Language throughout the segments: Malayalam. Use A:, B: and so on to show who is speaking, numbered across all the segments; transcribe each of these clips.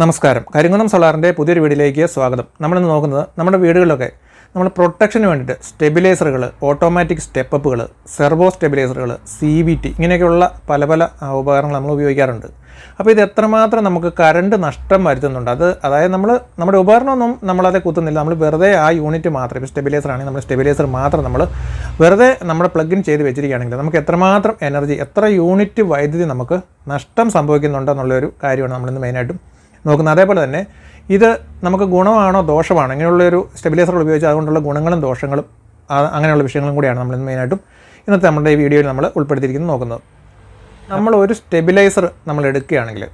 A: നമസ്കാരം. കരിങ്കുന്നം സോളാറിന്റെ പുതിയൊരു വീഡിയോയിലേക്ക് സ്വാഗതം. നമ്മളിന്ന് നോക്കുന്നത് നമ്മുടെ വീടുകളിലൊക്കെ നമ്മൾ പ്രൊട്ടക്ഷന് വേണ്ടിയിട്ട് സ്റ്റെബിലൈസറുകൾ ഓട്ടോമാറ്റിക് സ്റ്റെപ്പുകൾ സെർവോ സ്റ്റെബിലൈസറുകൾ സി വി ടി ഇങ്ങനെയൊക്കെയുള്ള പല പല ഉപകരണങ്ങൾ നമ്മൾ ഉപയോഗിക്കാറുണ്ട്. അപ്പോൾ ഇത് എത്രമാത്രം നമുക്ക് കറണ്ട് നഷ്ടം വരുത്തുന്നുണ്ട്? അത് അതായത് നമ്മൾ നമ്മുടെ ഉപകരണമൊന്നും നമ്മളത് കുത്തുന്നില്ല. നമ്മൾ വെറുതെ ആ യൂണിറ്റ് മാത്രം ഇപ്പോൾ സ്റ്റെബിലൈസർ ആണെങ്കിൽ നമ്മൾ സ്റ്റെബിലൈസർ മാത്രം നമ്മൾ വെറുതെ നമ്മുടെ പ്ലഗിൻ ചെയ്ത് വെച്ചിരിക്കുകയാണെങ്കിൽ നമുക്ക് എത്രമാത്രം എനർജി എത്ര യൂണിറ്റ് വൈദ്യുതി നമുക്ക് നഷ്ടം സംഭവിക്കുന്നുണ്ടെന്നുള്ളൊരു കാര്യമാണ് നമ്മളിന്ന് മെയിനായിട്ടും നോക്കുന്നത് അതേപോലെ തന്നെ ഇത് നമുക്ക് ഗുണമാണോ ദോഷമാണോ? ഇങ്ങനെയുള്ളൊരു സ്റ്റെബിലൈസറുകൾ ഉപയോഗിച്ച് അതുകൊണ്ടുള്ള ഗുണങ്ങളും ദോഷങ്ങളും അങ്ങനെയുള്ള വിഷയങ്ങളും കൂടിയാണ് നമ്മൾ മെയിനായിട്ടും ഇന്നത്തെ നമ്മുടെ ഈ വീഡിയോയിൽ നമ്മൾ ഉൾപ്പെടുത്തിയിരിക്കുന്നത് നോക്കുന്നത്. നമ്മൾ ഒരു സ്റ്റെബിലൈസർ നമ്മൾ എടുക്കുകയാണെങ്കിൽ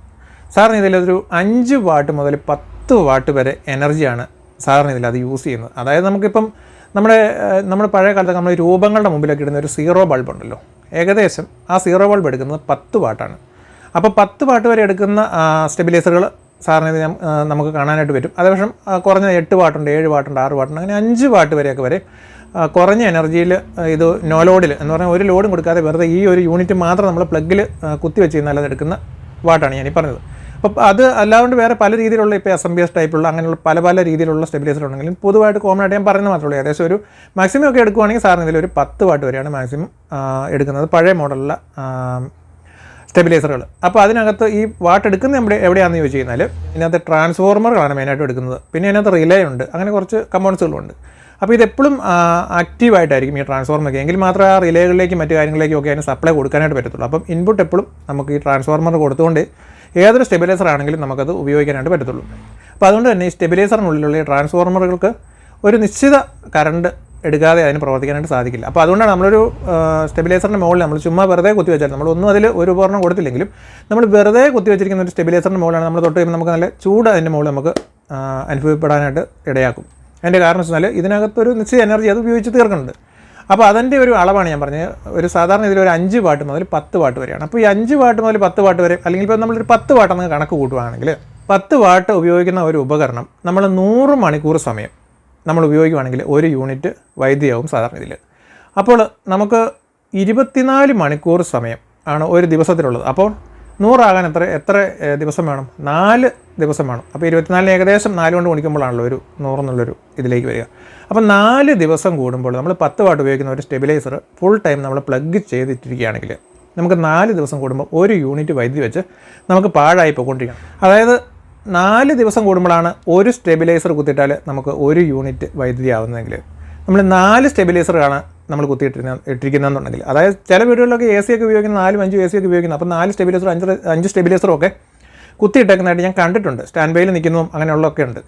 A: സാറിന് ഇതിലൊരു അഞ്ച് വാട്ട് മുതൽ പത്ത് വാട്ട് വരെ എനർജിയാണ് സാറിന് ഇതിൽ അത് യൂസ് ചെയ്യുന്നത്. അതായത് നമുക്കിപ്പം നമ്മുടെ നമ്മുടെ പഴയ കാലത്ത് നമ്മൾ രൂപങ്ങളുടെ മുമ്പിലൊക്കെ ഇടുന്ന ഒരു സീറോ ബൾബ് ഉണ്ടല്ലോ. ഏകദേശം ആ സീറോ ബൾബ് എടുക്കുന്നത് പത്ത് വാട്ടാണ്. അപ്പോൾ പത്ത് വാട്ട് വരെ എടുക്കുന്ന സ്റ്റെബിലൈസറുകൾ സാറിന് ഇത് നമുക്ക് കാണാനായിട്ട് പറ്റും. അതേപക്ഷം കുറഞ്ഞ എട്ട് വാട്ടുണ്ട് ഏഴ് വാട്ടുണ്ട് ആറ് വാട്ടുണ്ട് അങ്ങനെ അഞ്ച് വാട്ട് വരെയൊക്കെ വരെ കുറഞ്ഞ എനർജിയിൽ ഇത് നോ ലോഡിൽ എന്ന് പറഞ്ഞാൽ ഒരു ലോഡും കൊടുക്കാതെ വെറുതെ ഈ ഒരു യൂണിറ്റ് മാത്രം നമ്മൾ പ്ലഗിൽ കുത്തി വെച്ച് കഴിഞ്ഞാൽ അത് എടുക്കുന്ന വാട്ടാണ് ഞാൻ ഈ പറഞ്ഞത്. അപ്പോൾ അത് അല്ലാണ്ട് വേറെ പല രീതിയിലുള്ള ഇപ്പോൾ എസ് എം ബി എസ് ടൈപ്പുള്ള അങ്ങനെയുള്ള പല പല രീതിയിലുള്ള സ്റ്റെബിലൈസർ ഉണ്ടെങ്കിലും പൊതുവായിട്ട് കോമൺ ആയിട്ട് ഞാൻ പറയുന്നത് മാത്രമേ ഉള്ളൂ. ഏകദേശം ഒരു മാക്സിമം ഒക്കെ എടുക്കുവാണെങ്കിൽ സാറിന് ഇതിൽ ഒരു പത്ത് വാട്ട് വരെയാണ് മാക്സിമം എടുക്കുന്നത്. പഴയ മോഡലുള്ള സ്റ്റെബിലൈസറുകൾ. അപ്പോൾ അതിനകത്ത് ഈ വാട്ട് എടുക്കുന്നത് നമ്മുടെ എവിടെയാണെന്ന് ചോദിച്ചു കഴിഞ്ഞാൽ ഇതിനകത്ത് ട്രാൻസ്ഫോർമറുകളാണ് മെയിനായിട്ട് എടുക്കുന്നത്. പിന്നെ അതിനകത്ത് റിലേ ഉണ്ട്. അങ്ങനെ കുറച്ച് കമ്പോണൻസുകളുണ്ട്. അപ്പോൾ ഇത് ഇതെപ്പോഴും ആക്റ്റീവായിട്ടായിരിക്കും ഈ ട്രാൻസ്ഫോർമർ എങ്കിൽ മാത്രമേ ആ റിലേകളിലേക്കും മറ്റു കാര്യങ്ങളിലേക്കും ഒക്കെ അതിന് സപ്ലൈ കൊടുക്കാനായിട്ട് പറ്റത്തുള്ളൂ. അപ്പം ഇൻപുട്ട് എപ്പോഴും നമുക്ക് ഈ ട്രാൻസ്ഫോർമർ കൊടുത്തുകൊണ്ട് ഏതൊരു സ്റ്റെബിലൈസർ ആണെങ്കിലും നമുക്കത് ഉപയോഗിക്കാനായിട്ട് പറ്റത്തുള്ളൂ. അപ്പോൾ അതുകൊണ്ട് തന്നെ ഈ സ്റ്റെബിലൈസറിനുള്ളിലുള്ള ട്രാൻസ്ഫോർമറുകൾക്ക് ഒരു നിശ്ചിത കറണ്ട് എടുക്കാതെ അതിന് പ്രവർത്തിക്കാനായിട്ട് സാധിക്കില്ല. അപ്പോൾ അതുകൊണ്ടാണ് നമ്മളൊരു സ്റ്റെബിലൈസറിന്റെ മുകളിൽ നമ്മൾ ചുമ്മാ വെറുതെ കുത്തി വെച്ചാൽ നമ്മൾ ഒന്നും അതിൽ ഒരു ഉപകരണം കൊടുത്തില്ലെങ്കിലും നമ്മൾ വെറുതെ കുത്തി വെച്ചിരിക്കുന്ന ഒരു സ്റ്റെബിലൈസറിന്റെ മുകളിലാണ് നമ്മൾ തൊട്ട് കഴിയുമ്പോൾ നമുക്ക് നല്ല ചൂട് അതിന്റെ മുകളിൽ നമുക്ക് അനുഭവപ്പെടാനായിട്ട് ഇടയാക്കും. അതിന്റെ കാരണം വെച്ചാൽ ഇതിനകത്തൊരു നിശ്ചിത എനർജി അത് ഉപയോഗിച്ച് തീർക്കുന്നുണ്ട്. അപ്പോൾ അതിന്റെ ഒരു അളവാണ് ഞാൻ പറഞ്ഞത്. ഒരു സാധാരണ ഇതിൽ ഒരു അഞ്ച് വാട്ട് മുതൽ പത്ത് വാട്ട് വരെയാണ്. അപ്പോൾ ഈ അഞ്ച് വാട്ട് മുതൽ പത്ത് വാട്ട് വരെ അല്ലെങ്കിൽ ഇപ്പോൾ നമ്മളൊരു പത്ത് വാട്ടെന്ന് കണക്ക് കൂട്ടുകയാണെങ്കിൽ പത്ത് വാട്ട് ഉപയോഗിക്കുന്ന ഒരു ഉപകരണം നമ്മൾ നൂറ് മണിക്കൂർ സമയം നമ്മൾ ഉപയോഗിക്കുകയാണെങ്കിൽ ഒരു യൂണിറ്റ് വൈദ്യുതിയാവും സാധാരണ ഇതിൽ. അപ്പോൾ നമുക്ക് ഇരുപത്തിനാല് മണിക്കൂർ സമയം ആണ് ഒരു ദിവസത്തിലുള്ളത്. അപ്പോൾ നൂറാകാൻ എത്ര എത്ര ദിവസം വേണം? നാല് ദിവസം വേണം. അപ്പോൾ ഇരുപത്തിനാലിന് ഏകദേശം നാല് കൊണ്ട് ഗുണിക്കുമ്പോഴാണല്ലോ ഒരു നൂറെന്നുള്ളൊരു ഇതിലേക്ക് വരിക. അപ്പോൾ നാല് ദിവസം കൂടുമ്പോൾ നമ്മൾ പത്ത് വാട്ട് ഉപയോഗിക്കുന്ന ഒരു സ്റ്റെബിലൈസർ ഫുൾ ടൈം നമ്മൾ പ്ലഗ് ചെയ്തിട്ടിരിക്കുകയാണെങ്കിൽ നമുക്ക് നാല് ദിവസം കൂടുമ്പോൾ ഒരു യൂണിറ്റ് വൈദ്യുതി വെച്ച് നമുക്ക് പാഴായി പോയിക്കൊണ്ടിരിക്കണം. അതായത് നാല് ദിവസം കൂടുമ്പോഴാണ് ഒരു സ്റ്റെബിലൈസർ കുത്തിയിട്ടാൽ നമുക്ക് ഒരു യൂണിറ്റ് വൈദ്യുതി ആവുന്നതെങ്കിൽ. നമ്മൾ നാല് സ്റ്റെബിലൈസറാണ് നമ്മൾ കുത്തിയിട്ടിരുന്ന ഇട്ടിരിക്കുന്നതെന്നുണ്ടെങ്കിൽ. അതായത് ചില വീടുകളിലൊക്കെ എ സി ഒക്കെ ഉപയോഗിക്കുന്ന നാലും അഞ്ചും എ സി ഒക്കെ ഉപയോഗിക്കുന്നത് അപ്പോൾ നാല് സ്റ്റെബിലൈസർ അഞ്ച് അഞ്ച് സ്റ്റെബിലൈസറും ഒക്കെ കുത്തിയിട്ടേക്കുന്നതായിട്ട് ഞാൻ കണ്ടിട്ടുണ്ട്. സ്റ്റാൻഡ് ബൈയിൽ നിൽക്കുന്നതും അങ്ങനെയുള്ളതൊക്കെ ഉണ്ട്.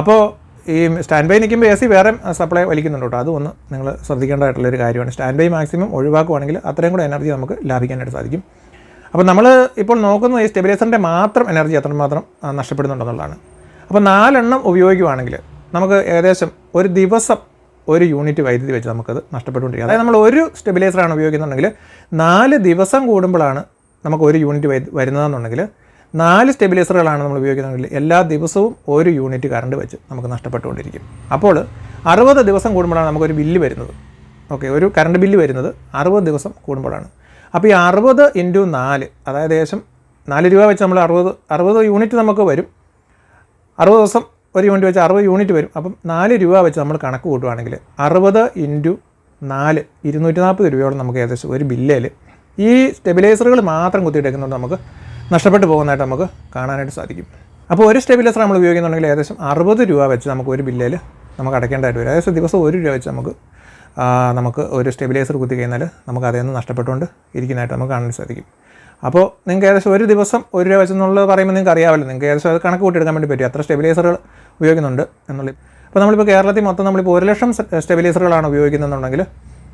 A: അപ്പോൾ ഈ സ്റ്റാൻഡ് ബൈ നിൽക്കുമ്പോൾ എ സി വേറെ സപ്ലൈ വലിക്കുന്നുണ്ട് കേട്ടോ. അതൊന്ന് നിങ്ങൾ ശ്രദ്ധിക്കേണ്ടതായിട്ടുള്ളൊരു കാര്യമാണ്. സ്റ്റാൻഡ് ബൈ മാക്സിമം ഒഴിവാക്കുവാണെങ്കിൽ അത്രയും കൂടെ എനർജി നമുക്ക് ലാഭിക്കാനായിട്ട് സാധിക്കും. അപ്പോൾ നമ്മൾ ഇപ്പോൾ നോക്കുന്നത് ഈ സ്റ്റെബിലൈസറിന്റെ മാത്രം എനർജി അത്രമാത്രം ആ, നഷ്ടപ്പെടുന്നുണ്ടെന്നുള്ളതാണ്. അപ്പോൾ നാലെണ്ണം ഉപയോഗിക്കുവാണെങ്കിൽ നമുക്ക് ഏകദേശം ഒരു ദിവസം ഒരു യൂണിറ്റ് വൈദ്യുതി വെച്ച് നമുക്കത് നഷ്ടപ്പെട്ടുകൊണ്ടിരിക്കുക അതായത് നമ്മൾ ഒരു സ്റ്റെബിലൈസറാണ് ഉപയോഗിക്കുന്നുണ്ടെങ്കിൽ നാല് ദിവസം കൂടുമ്പോഴാണ് നമുക്ക് ഒരു യൂണിറ്റ് വരുന്നതെന്നുണ്ടെങ്കിൽ നാല് സ്റ്റെബിലൈസറുകളാണ് നമ്മൾ ഉപയോഗിക്കുന്നതെങ്കിൽ എല്ലാ ദിവസവും ഒരു യൂണിറ്റ് കറണ്ട് വെച്ച് നമുക്ക് നഷ്ടപ്പെട്ടുകൊണ്ടിരിക്കും. അപ്പോൾ അറുപത് ദിവസം കൂടുമ്പോഴാണ് നമുക്കൊരു ബില്ല് വരുന്നത്. ഓക്കെ ഒരു കറണ്ട് ബില്ല് വരുന്നത് അറുപത് ദിവസം കൂടുമ്പോഴാണ്. അപ്പോൾ ഈ അറുപത് ഇന്റു നാല് അതായത് ഏകദേശം നാല് രൂപ വെച്ച് നമ്മൾ അറുപത് അറുപത് യൂണിറ്റ് നമുക്ക് വരും. അറുപത് ദിവസം ഒരു യൂണിറ്റ് വെച്ച് അറുപത് യൂണിറ്റ് വരും. അപ്പം നാല് രൂപ വെച്ച് നമ്മൾ കണക്ക് കൂട്ടുവാണെങ്കിൽ അറുപത് ഇന്റു നാല് ഇരുന്നൂറ്റി നാൽപ്പത് രൂപയോളം നമുക്ക് ഏകദേശം ഒരു ബില്ലേൽ ഈ സ്റ്റെബിലൈസറുകൾ മാത്രം കുത്തിയിട്ടേക്കുന്നത് നമുക്ക് നഷ്ടപ്പെട്ടു പോകുന്നതായിട്ട് നമുക്ക് കാണാനായിട്ട് സാധിക്കും. അപ്പോൾ ഒരു സ്റ്റെബിലൈസർ നമ്മൾ ഉപയോഗിക്കുന്നുണ്ടെങ്കിൽ ഏകദേശം അറുപത് രൂപ വെച്ച് നമുക്ക് ഒരു ബില്ലേൽ നമുക്ക് അടയ്ക്കേണ്ടതായിട്ട് വരും. ഏകദേശം ദിവസം ഒരു രൂപ വെച്ച് നമുക്ക് നമുക്ക് ഒരു സ്റ്റെബിലൈസർ കുത്തി കഴിഞ്ഞാൽ നമുക്ക് അതിൽ നിന്ന് നഷ്ടപ്പെട്ടുകൊണ്ട് ഇരിക്കുന്നതായിട്ട് നമുക്ക് കാണാൻ സാധിക്കും. അപ്പോൾ നിങ്ങൾക്ക് ഏകദേശം ഒരു ദിവസം ഒരു രൂപ വെച്ചെന്നുള്ളത് പറയുമ്പോൾ നിങ്ങൾക്ക് അറിയാമല്ലോ. നിങ്ങൾക്ക് ഏകദേശം അത് കണക്ക് കൂട്ടിയെടുക്കാൻ വേണ്ടി പറ്റും. എത്ര സ്റ്റെബിലൈസറുകൾ ഉപയോഗിക്കുന്നുണ്ട് എന്നുള്ളത് അപ്പോൾ നമ്മളിപ്പോൾ കേരളത്തിൽ മൊത്തം നമ്മളിപ്പോൾ ഒരു ലക്ഷം സ്റ്റെബിലൈസറുകളാണ് ഉപയോഗിക്കുന്നതെന്നുണ്ടെങ്കിൽ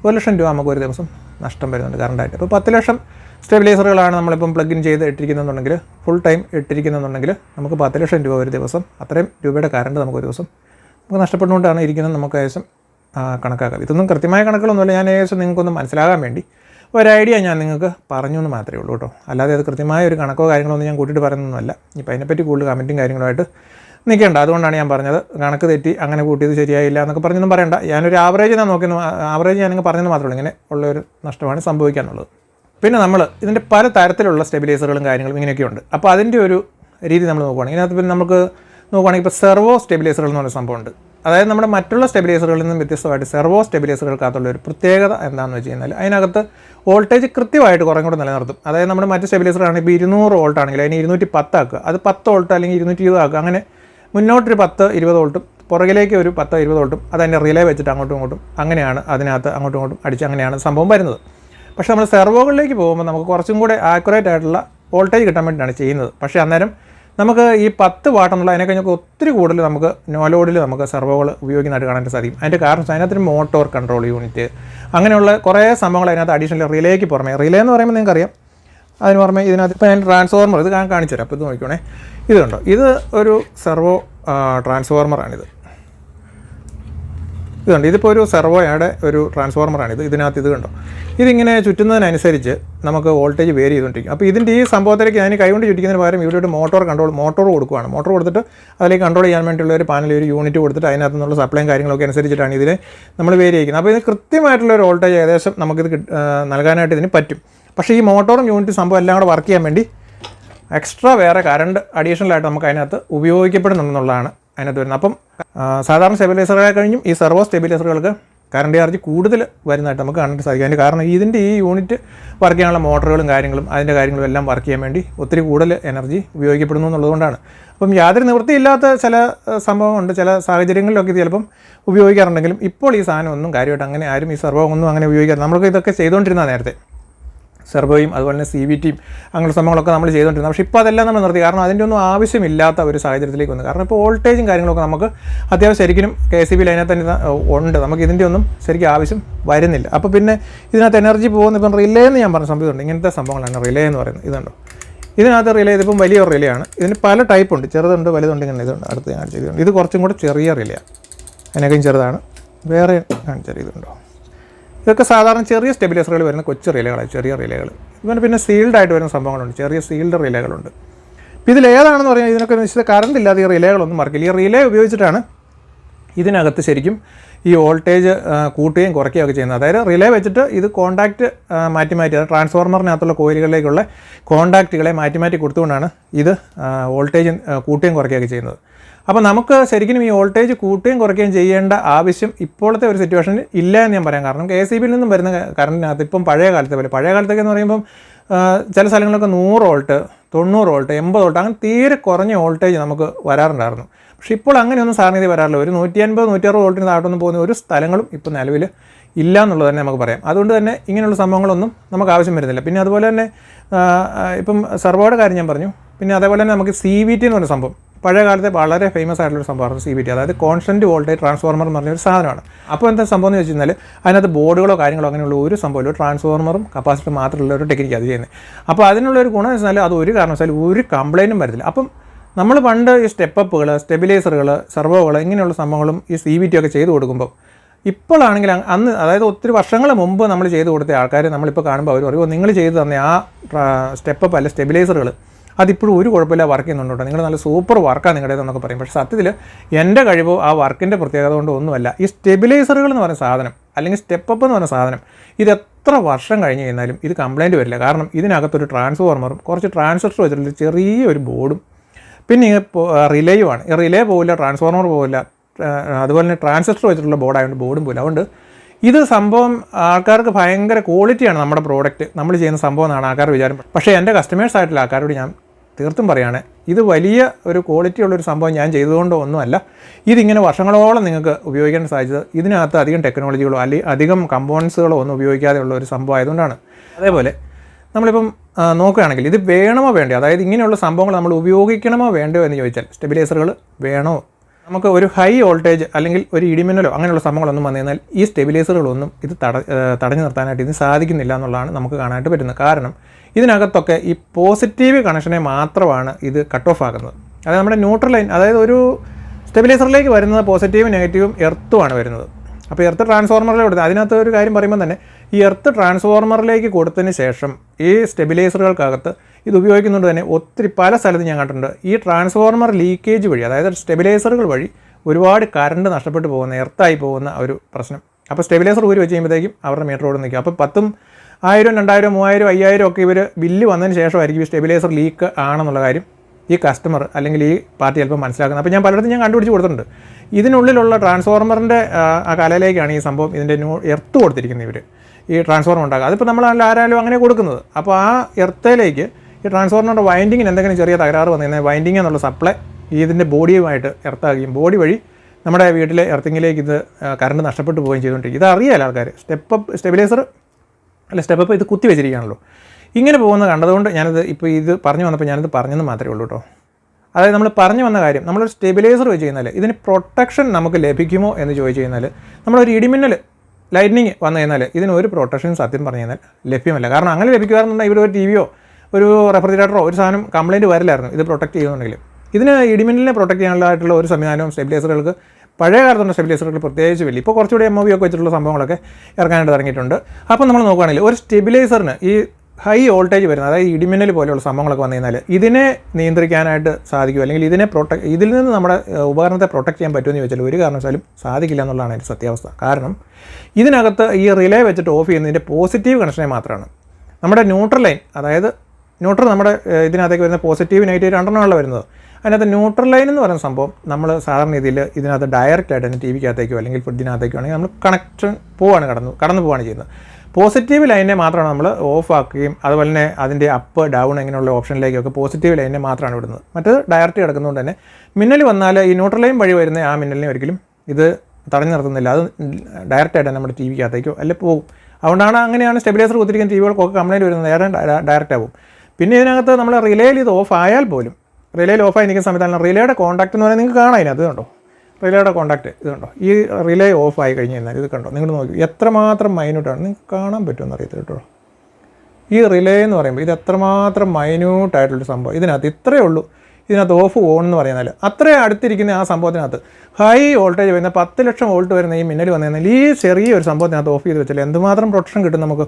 A: ഒരു ലക്ഷം രൂപ നമുക്ക് ഒരു ദിവസം നഷ്ടം വരുന്നുണ്ട് കറണ്ടായിട്ട് അപ്പോൾ പത്ത് ലക്ഷം സ്റ്റെബിലൈസറുകളാണ് നമ്മളിപ്പം പ്ലഗ് ഇൻ ചെയ്ത് ഇട്ടിരിക്കുന്നുണ്ടെങ്കിൽ ഫുൾ ടൈം ഇട്ടിരിക്കുന്നുണ്ടെങ്കിൽ നമുക്ക് പത്ത് ലക്ഷം രൂപ ഒരു ദിവസം അത്രയും രൂപയുടെ കറണ്ട് നമുക്ക് ഒരു ദിവസം നമുക്ക് നഷ്ടപ്പെട്ടുകൊണ്ടാണ് ഇരിക്കുന്നത്. നമുക്ക് ഏകദേശം കണക്കാക്കാം ഇതൊന്നും കൃത്യമായ കണക്കുകളൊന്നുമില്ല. ഞാൻ ഏകദേശം നിങ്ങൾക്കൊന്ന് മനസ്സിലാകാൻ വേണ്ടി ഒരു ഐഡിയ ഞാൻ നിങ്ങൾക്ക് പറഞ്ഞു എന്ന് മാത്രമേ ഉള്ളൂ കേട്ടോ. അല്ലാതെ അത് കൃത്യമായ ഒരു കണക്കോ കാര്യങ്ങളോ ഒന്നും ഞാൻ കൂട്ടിയിട്ട് പറയുന്നൊന്നുമല്ല. ഇപ്പം അതിനെപ്പറ്റി കൂടുതൽ കമന്റും കാര്യങ്ങളുമായിട്ട് നിൽക്കേണ്ട. അതുകൊണ്ടാണ് ഞാൻ പറഞ്ഞത്. കണക്ക് തെറ്റി അങ്ങനെ കൂട്ടിയത് ശരിയായില്ല എന്നൊക്കെ പറഞ്ഞൊന്നും പറയണ്ട. ഞാനൊരു ആവറേജ് ഞാൻ നോക്കിയെന്ന് ആവറേജ് ഞാൻ നിങ്ങൾക്ക് പറഞ്ഞെന്ന് മാത്രമേ ഉള്ളൂ. ഇങ്ങനെ ഉള്ള ഒരു നഷ്ടമാണ് സംഭവിക്കാനുള്ളത്. പിന്നെ നമ്മൾ ഇതിന്റെ പല തരത്തിലുള്ള സ്റ്റെബിലൈസറുകളും കാര്യങ്ങളും ഇങ്ങനെയൊക്കെയുണ്ട്. അപ്പോൾ അതിന്റെ ഒരു രീതി നമ്മൾ നോക്കുകയാണെങ്കിൽ ഇതിനകത്ത് പിന്നെ നമുക്ക് നോക്കുകയാണെങ്കിൽ ഇപ്പോൾ സെർവോ സ്റ്റെബിലൈസറുകൾ എന്ന് പറഞ്ഞ സംഭവമുണ്ട്. അതായത് നമ്മുടെ മറ്റുള്ള സ്റ്റെബിലൈസറുകളിൽ നിന്നും വ്യത്യസ്തമായിട്ട് സെർവോ സ്റ്റെബിലൈസറുകൾക്കകത്തുള്ള ഒരു പ്രത്യേകത എന്താണെന്ന് വെച്ച് കഴിഞ്ഞാൽ അതിനകത്ത് വോൾട്ടേജ് കൃത്യമായിട്ട് കുറേ കൂടെ നിലനിർത്തും. അതായത് നമ്മുടെ മറ്റ് സ്റ്റെബിലൈസറാണെങ്കിൽ ഇപ്പോൾ ഇരുന്നൂറ് വോൾട്ട് ആണെങ്കിൽ അതിന് ഇരുന്നൂറ്റി പത്താക്കുക അത് പത്ത് വോൾട്ട് അല്ലെങ്കിൽ ഇരുന്നൂറ്റി ഇരുപത് ആക്കുക. അങ്ങനെ മുന്നോട്ടൊരു പത്ത് ഇരുപത് വോൾട്ടും പുറകിലേക്ക് ഒരു പത്ത് ഇരുപത് വോൾട്ടും അതതിന്റെ റിലേ വെച്ചിട്ട് അങ്ങോട്ടും ഇങ്ങോട്ടും അങ്ങനെയാണ് അതിനകത്ത് അങ്ങോട്ടും ഇങ്ങോട്ടും അടിച്ച് അങ്ങനെയാണ് സംഭവം വരുന്നത്. പക്ഷേ നമ്മൾ സെർവോകളിലേക്ക് പോകുമ്പോൾ നമുക്ക് കുറച്ചും കൂടെ ആക്യുറേറ്റ് ആയിട്ടുള്ള വോൾട്ടേജ് കിട്ടാൻ വേണ്ടിയിട്ടാണ് ചെയ്യുന്നത്. പക്ഷേ അന്നേരം നമുക്ക് ഈ പത്ത് വാട്ടെന്നുള്ള അതിനെ ഒത്തിരി കൂടുതൽ നമുക്ക് നോലോഡിൽ നമുക്ക് സെർവോകൾ ഉപയോഗിക്കുന്നതായിട്ട് കാണാൻ സാധിക്കും. അതിന്റെ കാരണം അതിനകത്തൊരു മോട്ടോർ കൺട്രോൾ യൂണിറ്റ് അങ്ങനെയുള്ള കുറേ സംഭവങ്ങൾ അതിനകത്ത് അഡീഷണൽ റിലേക്ക് പുറമേ റിലേ എന്ന് പറയുമ്പോൾ നിങ്ങൾക്കറിയാം. അതിന് പുറമെ ഇതിനകത്ത് ഇപ്പോൾ ഞാൻ ട്രാൻസ്ഫോർമർ ഇത് ഞാൻ കാണിച്ചു തരാം അപ്പോൾ ഇത് നോക്കിക്കോണേ. ഇതുണ്ടോ ഇത് ഒരു സെർവോ ട്രാൻസ്ഫോർമറാണിത് ഇതുണ്ട് ഇതിപ്പോൾ ഒരു സെർവോയുടെ ഒരു ട്രാൻസ്ഫോർമറാണ് ഇത്. ഇതിനകത്ത് ഇത് കണ്ടോ? ഇതിങ്ങനെ ചുറ്റുന്നതിനനുസരിച്ച് നമുക്ക് വോൾട്ടേജ് വേരി ചെയ്തുകൊണ്ടിരിക്കും. അപ്പോൾ ഇതിന്റെ ഈ സംഭവത്തിലേക്ക് ഞാൻ കൈകൊണ്ട് ചുറ്റിക്കുന്നതിന് പകരം ഇവിടെ ഒരു മോട്ടോർ കൺട്രോൾ മോട്ടോർ കൊടുക്കുകയാണ് മോട്ടോർ കൊടുത്തിട്ട് അതിലേക്ക് കൺട്രോൾ ചെയ്യാൻ വേണ്ടിയുള്ള ഒരു പാനൽ ഒരു യൂണിറ്റ് കൊടുത്തിട്ട് അതിനകത്ത് നിന്നുള്ള സപ്ലൈയും കാര്യങ്ങളൊക്കെ അനുസരിച്ചിട്ടാണ് ഇതിനെ നമ്മൾ വേരി ചെയ്യുന്നത് അപ്പോൾ ഇത് കൃത്യമായിട്ടുള്ള ഒരു വോൾട്ടേജ് ഏകദേശം നമുക്കിത് നൽകാനായിട്ട് ഇതിന് പറ്റും. പക്ഷേ ഈ മോട്ടോറും യൂണിറ്റും സംഭവം എല്ലാം കൂടെ വർക്ക് ചെയ്യാൻ വേണ്ടി എക്സ്ട്രാ വേറെ കറണ്ട് അഡീഷണലായിട്ട് നമുക്ക് അതിനകത്ത് ഉപയോഗിക്കപ്പെടുന്നുണ്ടെന്നുള്ളതാണ് അതിനകത്ത് വരുന്നത്. അപ്പം സാധാരണ സ്റ്റെബിലൈസറുകളെ കഴിഞ്ഞും ഈ സെർവോ സ്റ്റെബിലൈസറുകൾക്ക് കറണ്ട് ചാർജ് കൂടുതൽ വരുന്നതായിട്ട് നമുക്ക് കാണാൻ സാധിക്കും. അതിന്റെ കാരണം ഇതിന്റെ ഈ യൂണിറ്റ് വർക്ക് ചെയ്യാനുള്ള മോട്ടറുകളും കാര്യങ്ങളും അതിന്റെ കാര്യങ്ങളും എല്ലാം വർക്ക് ചെയ്യാൻ വേണ്ടി ഒത്തിരി കൂടുതൽ എനർജി ഉപയോഗിക്കപ്പെടുന്നു എന്നുള്ളതുകൊണ്ടാണ്. അപ്പം യാതൊരു നിവൃത്തിയില്ലാത്ത ചില സംഭവമുണ്ട് ചില സാഹചര്യങ്ങളിലൊക്കെ ഇത് ചിലപ്പം ഉപയോഗിക്കാറുണ്ടെങ്കിലും ഇപ്പോൾ ഈ സാധനം ഒന്നും കാര്യമായിട്ട് അങ്ങനെ ആരും ഈ സർവോ ഒന്നും അങ്ങനെ ഉപയോഗിക്കാറ് നമ്മൾക്ക് ഇതൊക്കെ ചെയ്തുകൊണ്ടിരുന്ന നേരത്തെ. സെർവോയും അതുപോലെ തന്നെ സി വി ടിയും അങ്ങനെയുള്ള സംഭവങ്ങളൊക്കെ നമ്മൾ ചെയ്തുകൊണ്ടിരുന്നത്. പക്ഷേ ഇപ്പോൾ അതെല്ലാം നമ്മൾ നിർത്തി. കാരണം അതിന്റെ ഒന്നും ആവശ്യമില്ലാത്ത ഒരു സാഹചര്യത്തിലേക്ക് വന്നു. കാരണം ഇപ്പോൾ വോൾട്ടേജും കാര്യങ്ങളൊക്കെ നമുക്ക് അത്യാവശ്യം ശരിക്കും കെ സി ബി അതിനകത്ത് തന്നെ ഉണ്ട്. നമുക്ക് ഇതിന്റെ ഒന്നും ശരിക്കും ആവശ്യം വരുന്നില്ല. അപ്പോൾ പിന്നെ ഇതിനകത്ത് എനർജി പോകുന്ന ഇപ്പം റിലേ എന്ന് ഞാൻ പറഞ്ഞ സംഭവമുണ്ട് ഇങ്ങനത്തെ സംഭവങ്ങളാണ് റിലേ എന്ന് പറയുന്നത്. ഇതുണ്ടോ? ഇതിനകത്ത് റിലേ ഇതിപ്പം വലിയ റിലേ ആണ്. ഇതിന് പല ടൈപ്പ് ഉണ്ട്. ചെറുതുണ്ട് വലുതുണ്ട് ഇങ്ങനെ ഇതുണ്ട്. അടുത്ത് ഞാൻ ചെയ്തിട്ടുണ്ട് ഇത് കുറച്ചും കൂടെ ചെറിയ റിലയാണ് അതിനേക്കും ചെറുതാണ്. വേറെ കാണിച്ചാൽ ഇതുണ്ടോ ഇതൊക്കെ സാധാരണ ചെറിയ സ്റ്റെബിലൈസറുകൾ വരുന്ന കൊച്ചു റിലേകളാണ് ചെറിയ റിലേകൾ. ഇവന് പിന്നെ സീൽഡ് ആയിട്ട് വരുന്ന സംഭവങ്ങളുണ്ട് ചെറിയ സീൽഡ് റിലേകളുണ്ട്. ഇതിൽ ഏതാണെന്ന് പറഞ്ഞാൽ ഇതിനൊക്കെ നിശ്ചിത കറണ്ട് ഇല്ലാതെ ഈ റിലേകളൊന്നും മറക്കില്ല. ഈ റിലേ ഉപയോഗിച്ചിട്ടാണ് ഇതിനകത്ത് ശരിക്കും ഈ വോൾട്ടേജ് കൂട്ടുകയും കുറയ്ക്കുകയും ഒക്കെ ചെയ്യുന്നത്. അതായത് റിലേ വെച്ചിട്ട് ഇത് കോണ്ടാക്റ്റ് മാറ്റി മാറ്റി അതായത് ട്രാൻസ്ഫോർമറിനകത്തുള്ള കോയിലുകളിലേക്കുള്ള കോണ്ടാക്റ്റുകളെ മാറ്റി മാറ്റി കൊടുത്തുകൊണ്ടാണ് ഇത് വോൾട്ടേജ് കൂട്ടുകയും കുറയ്ക്കുകയൊക്കെ ചെയ്യുന്നത്. അപ്പോൾ നമുക്ക് ശരിക്കും ഈ വോൾട്ടേജ് കൂട്ടുകയും കുറയ്ക്കുകയും ചെയ്യേണ്ട ആവശ്യം ഇപ്പോഴത്തെ ഒരു സിറ്റുവേഷനിൽ ഇല്ല എന്ന് ഞാൻ പറയാം. കാരണം കെ ബിയിൽ നിന്നും വരുന്ന കറണ്ടിനകത്ത് ഇപ്പം പഴയ കാലത്തെ പോലെ പഴയ കാലത്തൊക്കെ എന്ന് പറയുമ്പം ചില സ്ഥലങ്ങളിലൊക്കെ നൂറ് വോൾട്ട് തൊണ്ണൂറ് വോൾട്ട് എൺപത് വോൾട്ട് അങ്ങനെ തീരെ കുറഞ്ഞ വോൾട്ടേജ് നമുക്ക് വരാറുണ്ടായിരുന്നു. പക്ഷേ ഇപ്പോൾ അങ്ങനെയൊന്നും സാറിന് വരാറില്ല. ഒരു നൂറ്റി അൻപത് നൂറ്റി അറുപത് വോൾട്ടിന് താഴോട്ടൊന്നും പോകുന്ന ഒരു സ്ഥലങ്ങളും ഇപ്പോൾ നിലവിൽ ഇല്ല എന്നുള്ളത് തന്നെ നമുക്ക് പറയാം. അതുകൊണ്ട് തന്നെ ഇങ്ങനെയുള്ള സംഭവങ്ങളൊന്നും നമുക്ക് ആവശ്യം വരുന്നില്ല. പിന്നെ അതുപോലെ തന്നെ ഇപ്പം സർവോയുടെ കാര്യം ഞാൻ പറഞ്ഞു. പിന്നെ അതേപോലെ തന്നെ നമുക്ക് സി വി ടി എന്ന് പറഞ്ഞ സംഭവം. പഴയ കാലത്തെ വളരെ ഫേമസ് ആയിട്ടുള്ള സംഭവമാണ് സി ബി ടി അതായത് കോൺസ്റ്റന്റ് വോൾട്ടേജ് ട്രാൻസ്ഫോർമർ എന്ന് പറഞ്ഞ ഒരു സാധനമാണ്. അപ്പോൾ എന്താ സംഭവം എന്ന് വെച്ച് കഴിഞ്ഞാൽ അതിനകത്ത് ബോർഡുകളോ കാര്യങ്ങളോ അങ്ങനെയുള്ള ഒരു സംഭവമില്ല ഒരു ട്രാൻസ്ഫോർമറും കപ്പാസിറ്റർ മാത്രമുള്ള ഒരു ടെക്നിക്ക് അത് ചെയ്യുന്നത്. അപ്പോൾ അതിനുള്ള ഒരു ഗുണം എന്ന് വെച്ചാൽ അത് ഒരു കാരണവശാലും ഒരു കംപ്ലൈന്റും വരത്തില്ല. അപ്പം നമ്മൾ പണ്ട് ഈ സ്റ്റെപ്പുകൾ സ്റ്റെബിലൈസറുകൾ സെർവോകൾ ഇങ്ങനെയുള്ള സംഭവങ്ങളും ഈ സി ബി ടി ഒക്കെ ചെയ്തു കൊടുക്കുമ്പോൾ ഇപ്പോഴാണെങ്കിൽ അന്ന് അതായത് ഒത്തിരി വർഷങ്ങൾ മുമ്പ് നമ്മൾ ചെയ്തു കൊടുത്ത ആൾക്കാർ നമ്മളിപ്പോൾ കാണുമ്പോൾ അവർ പറയുമ്പോൾ നിങ്ങൾ ചെയ്തു തന്ന ആ സ്റ്റെപ്പപ്പ് അല്ല സ്റ്റെബിലൈസറുകൾ അതിപ്പോഴും ഒരു കുഴപ്പമില്ല വർക്ക് ചെയ്യുന്നുണ്ടോ നിങ്ങൾ നല്ല സൂപ്പർ വർക്കാണ് നിങ്ങളുടേതെന്നൊക്കെ പറയും. പക്ഷേ സത്യത്തിൽ എന്റെ കഴിവോ ആ വർക്കിന്റെ പ്രത്യേകത കൊണ്ട് ഒന്നുമല്ല. ഈ സ്റ്റെബിലൈസറുകൾ എന്ന് പറയുന്ന സാധനം അല്ലെങ്കിൽ സ്റ്റെപ്പ് അപ്പ് എന്ന് പറയുന്ന സാധനം ഇത് എത്ര വർഷം കഴിഞ്ഞ് കഴിഞ്ഞാലും ഇത് കംപ്ലൈന്റ് വരില്ല. കാരണം ഇതിനകത്തൊരു ട്രാൻസ്ഫോർമറും കുറച്ച് ട്രാൻസിസ്റ്റർ വെച്ചിട്ടുള്ള ചെറിയൊരു ബോർഡും പിന്നെ റിലേയുമാണ് ഈ റിലേ പോകില്ല ട്രാൻസ്ഫോർമർ പോകില്ല അതുപോലെ തന്നെ ട്രാൻസിസ്റ്റർ വെച്ചിട്ടുള്ള ബോർഡായതുകൊണ്ട് ബോർഡും പോലും അതുകൊണ്ട് ഇത് സംഭവം ആൾക്കാർക്ക് ഭയങ്കര ക്വാളിറ്റിയാണ് നമ്മുടെ പ്രോഡക്റ്റ് നമ്മൾ ചെയ്യുന്ന സംഭവം എന്നാണ് ആൾക്കാർ വിചാരം. പക്ഷേ എന്റെ കസ്റ്റമേഴ്സ് ആയിട്ടുള്ള ആൾക്കാരോട് ഞാൻ തീർത്തും പറയുകയാണ് ഇത് വലിയ ഒരു ക്വാളിറ്റി ഉള്ളൊരു സംഭവം ഞാൻ ചെയ്തതുകൊണ്ടോ ഒന്നുമല്ല. ഇതിങ്ങനെ വർഷങ്ങളോളം നിങ്ങൾക്ക് ഉപയോഗിക്കാൻ സാധിച്ചത് ഇതിനകത്ത് അധികം ടെക്നോളജികളോ അല്ലെങ്കിൽ അധികം കമ്പോണൻസുകളോ ഒന്നും ഉപയോഗിക്കാതെ ഉള്ള ഒരു സംഭവം ആയതുകൊണ്ടാണ്. അതേപോലെ നമ്മളിപ്പം നോക്കുകയാണെങ്കിൽ ഇത് വേണമോ വേണ്ടയോ? അതായത് ഇങ്ങനെയുള്ള സംഭവങ്ങൾ നമ്മൾ ഉപയോഗിക്കണമോ വേണ്ടയോ എന്ന് ചോദിച്ചാൽ സ്റ്റെബിലൈസറുകൾ വേണോ നമുക്ക് ഒരു ഹൈ വോൾട്ടേജ് അല്ലെങ്കിൽ ഒരു ഇടിമിന്നലോ അങ്ങനെയുള്ള സംഭവങ്ങളൊന്നും വന്നു കഴിഞ്ഞാൽ ഈ സ്റ്റെബിലൈസറുകളൊന്നും ഇത് തട തടഞ്ഞു നിർത്താനായിട്ട് ഇതിന് സാധിക്കുന്നില്ല എന്നുള്ളതാണ് നമുക്ക് കാണാനായിട്ട് പറ്റുന്നത്. കാരണം ഇതിനകത്തൊക്കെ ഈ പോസിറ്റീവ് കണക്ഷനെ മാത്രമാണ് ഇത് കട്ട് ഓഫ് ആക്കുന്നത്. അതായത് നമ്മുടെ ന്യൂട്രൽ ലൈൻ അതായത് ഒരു സ്റ്റെബിലൈസറിലേക്ക് വരുന്നത് പോസിറ്റീവും നെഗറ്റീവും എർത്തുമാണ് വരുന്നത്. അപ്പോൾ എർത്ത് ട്രാൻസ്ഫോർമറിൽ കൊടുത്തത് അതിനകത്ത് ഒരു കാര്യം പറയുമ്പോൾ തന്നെ ഈ എർത്ത് ട്രാൻസ്ഫോർമറിലേക്ക് കൊടുത്തതിന് ശേഷം ഈ സ്റ്റെബിലൈസറുകൾക്കകത്ത് ഇത് ഉപയോഗിക്കുന്നതുകൊണ്ട് തന്നെ ഒത്തിരി പല സ്ഥലത്തും ഞാൻ കണ്ടിട്ടുണ്ട്. ഈ ട്രാൻസ്ഫോർമർ ലീക്കേജ് വഴി അതായത് സ്റ്റെബിലൈസറുകൾ വഴി ഒരുപാട് കറണ്ട് നഷ്ടപ്പെട്ടു പോകുന്ന എർത്തായി പോകുന്ന ഒരു പ്രശ്നം. അപ്പോൾ സ്റ്റെബിലൈസർ ഊരി വെച്ച് കഴിയുമ്പോഴത്തേക്കും അവരുടെ മീറ്റർ ഓട് നിൽക്കും. അപ്പോൾ പത്തും ആയിരം രണ്ടായിരം മൂവായിരം അയ്യായിരം ഒക്കെ ഇവർ ബില്ല് വന്നതിന് ശേഷമായിരിക്കും ഈ സ്റ്റെബിലൈസർ ലീക്ക് ആണെന്നുള്ള കാര്യം ഈ കസ്റ്റമർ അല്ലെങ്കിൽ ഈ പാർട്ടി ചിലപ്പോൾ മനസ്സിലാക്കുന്നത്. അപ്പോൾ ഞാൻ പലയിടത്തും ഞാൻ കണ്ടുപിടിച്ച് കൊടുത്തിട്ടുണ്ട്. ഇതിനുള്ളിലുള്ള ട്രാൻസ്ഫോർമറിന്റെ ആ കലയിലേക്കാണ് ഈ സംഭവം ഇതിന്റെ ന്യൂ എർത്ത് കൊടുത്തിരിക്കുന്നത് ഇവർ ഈ ട്രാൻസ്ഫോർമർ ഉണ്ടാക്കുക. അതിപ്പോൾ നമ്മൾ ആരായാലും അങ്ങനെ കൊടുക്കുന്നത്. അപ്പോൾ ആ എർത്തയിലേക്ക് ഈ ട്രാൻസ്ഫോർമറിന്റെ വൈൻഡിങ്ങിന് എന്തെങ്കിലും ചെറിയ തകരാറ് വന്നു കഴിഞ്ഞാൽ വൈൻഡിങ് എന്നുള്ള സപ്ലൈ ഇതിന്റെ ബോഡിയുമായിട്ട് എർത്താകുകയും ബോഡി വഴി നമ്മുടെ വീട്ടിലെ എർത്തിങ്ങിലേക്ക് ഇത് കറണ്ട് നഷ്ടപ്പെട്ടു പോവുകയും ചെയ്തുകൊണ്ടിരിക്കും. ഇത് അറിയാലോ ആൾക്കാർ സ്റ്റെപ്പ് സ്റ്റെബിലൈസർ അല്ല സ്റ്റെപ്പ് ഇത് കുത്തി വെച്ചിരിക്കുകയാണല്ലോ. ഇങ്ങനെ പോകുന്നത് കണ്ടതുകൊണ്ട് ഞാനിത് ഇപ്പോൾ ഇത് പറഞ്ഞു വന്നപ്പോൾ ഞാനിത് പറഞ്ഞെന്ന് മാത്രമേ ഉള്ളൂ കേട്ടോ അതായത് നമ്മൾ പറഞ്ഞു വന്ന കാര്യം നമ്മളൊരു സ്റ്റെബിലൈസർ വെച്ച് കഴിഞ്ഞാൽ ഇതിന് പ്രൊട്ടക്ഷൻ നമുക്ക് ലഭിക്കുമോ എന്ന് ചോദിച്ചു കഴിഞ്ഞാൽ നമ്മളൊരു ഇടിമിന്നൽ ലൈറ്റ്നിങ് വന്നു കഴിഞ്ഞാൽ ഇതിന് ഒരു പ്രൊട്ടക്ഷൻ സത്യം പറഞ്ഞു കഴിഞ്ഞാൽ ലഭ്യമല്ല. കാരണം അങ്ങനെ ലഭിക്കുമായിരുന്നുണ്ടെങ്കിൽ ഇവിടെ ഒരു ടി വിയോ ഒരു റെഫ്രിജറേറ്ററോ ഒരു സാധനം കംപ്ലയിന്റ് വരില്ലായിരുന്നു. ഇത് പ്രൊട്ടക്ട് ചെയ്യുന്നുണ്ടെങ്കിൽ. ഇതിന് ഇടിമിന്നലിനെ പ്രൊട്ടക്ട് ചെയ്യാനുള്ളതായിട്ടുള്ള ഒരു സംവിധാനവും സ്റ്റെബിലൈസറുകൾക്ക് പഴയ കാലത്തുള്ള സ്റ്റെബിലൈസറുകൾ പ്രത്യേകിച്ച് വലിയ ഇപ്പോൾ കുറച്ചുകൂടി എം ഒ വി ഒക്കെ വെച്ചിട്ടുള്ള സംഭവങ്ങളൊക്കെ ഇറങ്ങാനായിട്ട് ഇറങ്ങിയിട്ടുണ്ട് അപ്പോൾ നമ്മൾ നോക്കുകയാണെങ്കിൽ ഒരു സ്റ്റെബിലൈസറിന് ഈ ഹൈ വോൾട്ടേജ് വരുന്ന അതായത് ഇടിമിന്നൽ പോലെയുള്ള സംഭവങ്ങളൊക്കെ വന്നു കഴിഞ്ഞാൽ ഇതിനെ നിയന്ത്രിക്കാനായിട്ട് സാധിക്കും അല്ലെങ്കിൽ ഇതിനെ പ്രൊട്ടക്ട് ഇതിൽ നിന്ന് നമ്മുടെ ഉപകരണത്തെ പ്രൊട്ടക്ട് ചെയ്യാൻ പറ്റുമെന്ന് ചോദിച്ചാൽ ഒരു കാരണവശാലും സാധിക്കില്ല എന്നുള്ളതാണ് അതിന്റെ സത്യാവസ്ഥ. കാരണം ഇതിനകത്ത് ഈ റിലേ വെച്ചിട്ട് ഓഫ് ചെയ്യുന്നതിന്റെ പോസിറ്റീവ് കണക്ഷനെ മാത്രമാണ്. നമ്മുടെ ന്യൂട്രൽ ലൈൻ അതായത് ന്യൂട്രൽ നമ്മുടെ ഇതിനകത്തേക്ക് വരുന്ന പോസിറ്റീവ് നെഗറ്റീവ് രണ്ടെണ്ണമാണല്ലോ വരുന്നത്. അതിനകത്ത് ന്യൂട്രൽ ലൈൻ എന്ന് പറയുന്ന സംഭവം നമ്മൾ സാധാരണ രീതിയിൽ ഇതിനകത്ത് ഡയറക്റ്റ് ആയിട്ട് തന്നെ ടി വിക്കകത്തേക്കോ അല്ലെങ്കിൽ ഫ്രിഡ്ജിനകത്തേക്കോ ആണെങ്കിൽ നമ്മൾ കണക്ഷൻ പോവാണ് കടന്നു കടന്നു പോവാണ് ചെയ്യുന്നത്. പോസിറ്റീവ് ലൈനെ മാത്രമാണ് നമ്മൾ ഓഫ് ആക്കുകയും അതുപോലെ തന്നെ അതിന്റെ അപ്പ് ഡൗൺ ഇങ്ങനെയുള്ള ഓപ്ഷനിലേക്കൊക്കെ പോസിറ്റീവ് ലൈനെ മാത്രമാണ് വിടുന്നത്. മറ്റത് ഡയറക്റ്റ് കിടക്കുന്നതുകൊണ്ട് തന്നെ മിന്നൽ വന്നാൽ ഈ ന്യൂട്രൽ ലൈൻ വഴി വരുന്ന ആ മിന്നലിനെ ഒരിക്കലും ഇത് തടഞ്ഞു നിർത്തുന്നില്ല. അത് ഡയറക്റ്റായിട്ട് നമ്മുടെ ടി വിക്കകത്തേക്കോ അല്ലെങ്കിൽ പോകും. അതുകൊണ്ടാണ് അങ്ങനെയാണ് സ്റ്റെബിലൈസർ കുത്തിരിക്കുന്ന ടി വികൾക്കൊക്കെ കംപ്ലൈന്റ് വരുന്നത്. നേരെ ഡയറക്റ്റ് ആവും. പിന്നെ ഇതിനകത്ത് നമ്മൾ റിലേയിൽ ഇത് ഓഫ് ആയാൽ പോലും റിലേയിൽ ഓഫായി നിൽക്കുന്ന സമയത്താണ് റിലേയുടെ കോൺടാക്റ്റ് എന്ന് പറഞ്ഞാൽ നിങ്ങൾക്ക് കാണാം അതിനകത്ത് കണ്ടോ? റിലേയുടെ കോൺടാക്റ്റ് ഇത് കണ്ടോ? ഈ റിലേ ഓഫ് ആയി കഴിഞ്ഞ് കഴിഞ്ഞാൽ ഇത് കണ്ടോ? നിങ്ങൾ നോക്കി എത്രമാത്രം മൈന്യൂട്ടാണ് നിങ്ങൾക്ക് കാണാൻ പറ്റുമെന്ന് അറിയത്തില്ല കേട്ടോ. ഈ റിലേ എന്ന് പറയുമ്പോൾ ഇത് എത്രമാത്രം മൈന്യൂട്ടായിട്ടുള്ളൊരു സംഭവം. ഇതിനകത്ത് ഇത്രയേ ഉള്ളൂ. ഇതിനകത്ത് ഓഫ് ഓൺ എന്ന് പറയുന്നാൽ അത്രയും അടുത്തിരിക്കുന്ന ആ സംഭവത്തിനകത്ത്. ഹൈ വോൾട്ടേജ് വരുന്ന പത്ത് ലക്ഷം വോൾട്ട് വരുന്ന ഈ മിന്നൽ വന്നു കഴിഞ്ഞാൽ ഈ ചെറിയ ഒരു സംഭവത്തിനകത്ത് ഓഫ് ചെയ്ത് വെച്ചാൽ എന്തുമാത്രം പ്രൊട്ടക്ഷൻ കിട്ടും നമുക്ക്?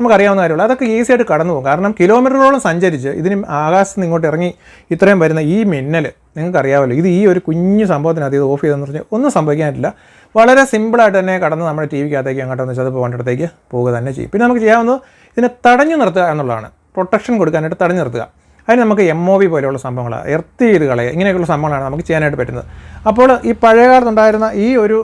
A: നമുക്കറിയാവുന്ന കാര്യമുള്ളൂ. അതൊക്കെ ഈസി ആയിട്ട് കടന്നു പോകും. കാരണം കിലോമീറ്ററോളം സഞ്ചരിച്ച് ഇതിന് ആകാശത്ത് ഇങ്ങോട്ട് ഇറങ്ങി ഇത്രയും വരുന്ന ഈ മിന്നൽ നിങ്ങൾക്കറിയാമല്ലോ. ഇത് ഈ ഒരു കുഞ്ഞു സംഭവത്തിനകത്ത് ഇത് ഓഫ് ചെയ്തെന്ന് പറഞ്ഞാൽ ഒന്നും സംഭവിക്കാനില്ല. വളരെ സിമ്പിളായിട്ട് തന്നെ കടന്ന് നമ്മുടെ ടി വിക്കകത്തേക്ക് അങ്ങോട്ടെന്ന് വെച്ചാൽ അത് പോകേണ്ടിടത്തേക്ക് പോവുക തന്നെ ചെയ്യും. പിന്നെ നമുക്ക് ചെയ്യാവുന്നത് ഇതിനെ തടഞ്ഞു നിർത്തുക എന്നുള്ളതാണ്. പ്രൊട്ടക്ഷൻ കൊടുക്കാനായിട്ട് തടഞ്ഞു നിർത്തുക. അതിന് നമുക്ക് എം ഒ വി പോലെയുള്ള സംഭവങ്ങൾ എർത്ത് ചെയ്ത് കളയുക ഇങ്ങനെയൊക്കെയുള്ള സംഭവങ്ങളാണ് നമുക്ക് ചെയ്യാനായിട്ട് പറ്റുന്നത്. അപ്പോൾ ഈ പഴയ കാലത്തുണ്ടായിരുന്ന ഈ ഒരു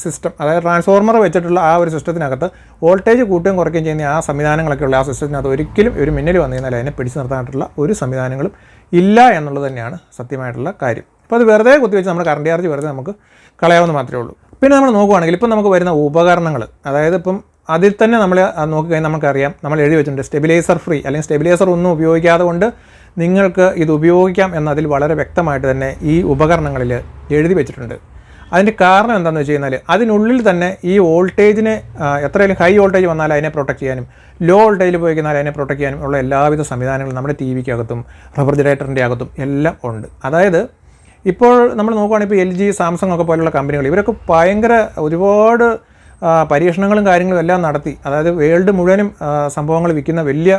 A: സിസ്റ്റം അതായത് ട്രാൻസ്ഫോർമർ വെച്ചിട്ടുള്ള ആ ഒരു സിസ്റ്റത്തിനകത്ത് വോൾട്ടേജ് കൂട്ടുകയും കുറയ്ക്കുകയും ചെയ്യുന്ന ആ സംവിധാനങ്ങളൊക്കെ ഉള്ള ആ സിസ്റ്റത്തിനകത്ത് ഒരിക്കലും ഒരു മിന്നൽ വന്നു കഴിഞ്ഞാൽ അതിനെ പിടിച്ചു നിർത്താനായിട്ടുള്ള ഒരു സംവിധാനങ്ങളും ഇല്ല എന്നുള്ളത് തന്നെയാണ് സത്യമായിട്ടുള്ള കാര്യം. അപ്പോൾ അത് വെറുതെ കുത്തിവെച്ച് നമ്മുടെ കറണ്ട് ചാർജ് വെറുതെ നമുക്ക് കളയാവുന്ന മാത്രമേ ഉള്ളൂ. പിന്നെ നമ്മൾ നോക്കുകയാണെങ്കിൽ ഇപ്പം നമുക്ക് വരുന്ന ഉപകരണങ്ങൾ അതായത് ഇപ്പം അതിൽ തന്നെ നമ്മൾ നോക്കിക്കഴിഞ്ഞാൽ നമുക്കറിയാം നമ്മൾ എഴുതി വെച്ചിട്ടുണ്ട് സ്റ്റെബിലൈസർ ഫ്രീ അല്ലെങ്കിൽ സ്റ്റെബിലൈസർ ഒന്നും ഉപയോഗിക്കാതെ കൊണ്ട് നിങ്ങൾക്ക് ഇത് ഉപയോഗിക്കാം എന്നതിൽ വളരെ വ്യക്തമായിട്ട് തന്നെ ഈ ഉപകരണങ്ങളിൽ എഴുതി വെച്ചിട്ടുണ്ട്. അതിന്റെ കാരണം എന്താണെന്ന് വെച്ച് കഴിഞ്ഞാൽ അതിനുള്ളിൽ തന്നെ ഈ വോൾട്ടേജിനെ എത്രയും ഹൈ വോൾട്ടേജ് വന്നാൽ അതിനെ പ്രൊട്ടക്ട് ചെയ്യാനും ലോ വോൾട്ടേജിൽ പോയി കഴിഞ്ഞാൽ അതിനെ പ്രൊട്ടക്ട് ചെയ്യാനും ഉള്ള എല്ലാവിധ സംവിധാനങ്ങളും നമ്മുടെ ടി വിക്കകത്തും റെഫ്രിജറേറ്ററിന്റെ അകത്തും എല്ലാം ഉണ്ട്. അതായത് ഇപ്പോൾ നമ്മൾ നോക്കുകയാണെങ്കിൽ ഇപ്പോൾ എൽ ജി സാംസങ് ഒക്കെ പോലുള്ള കമ്പനികൾ ഇവരൊക്കെ ഭയങ്കര ഒരുപാട് പരീക്ഷണങ്ങളും കാര്യങ്ങളും എല്ലാം നടത്തി. അതായത് വേൾഡ് മുഴുവനും സംഭവങ്ങൾ വിൽക്കുന്ന വലിയ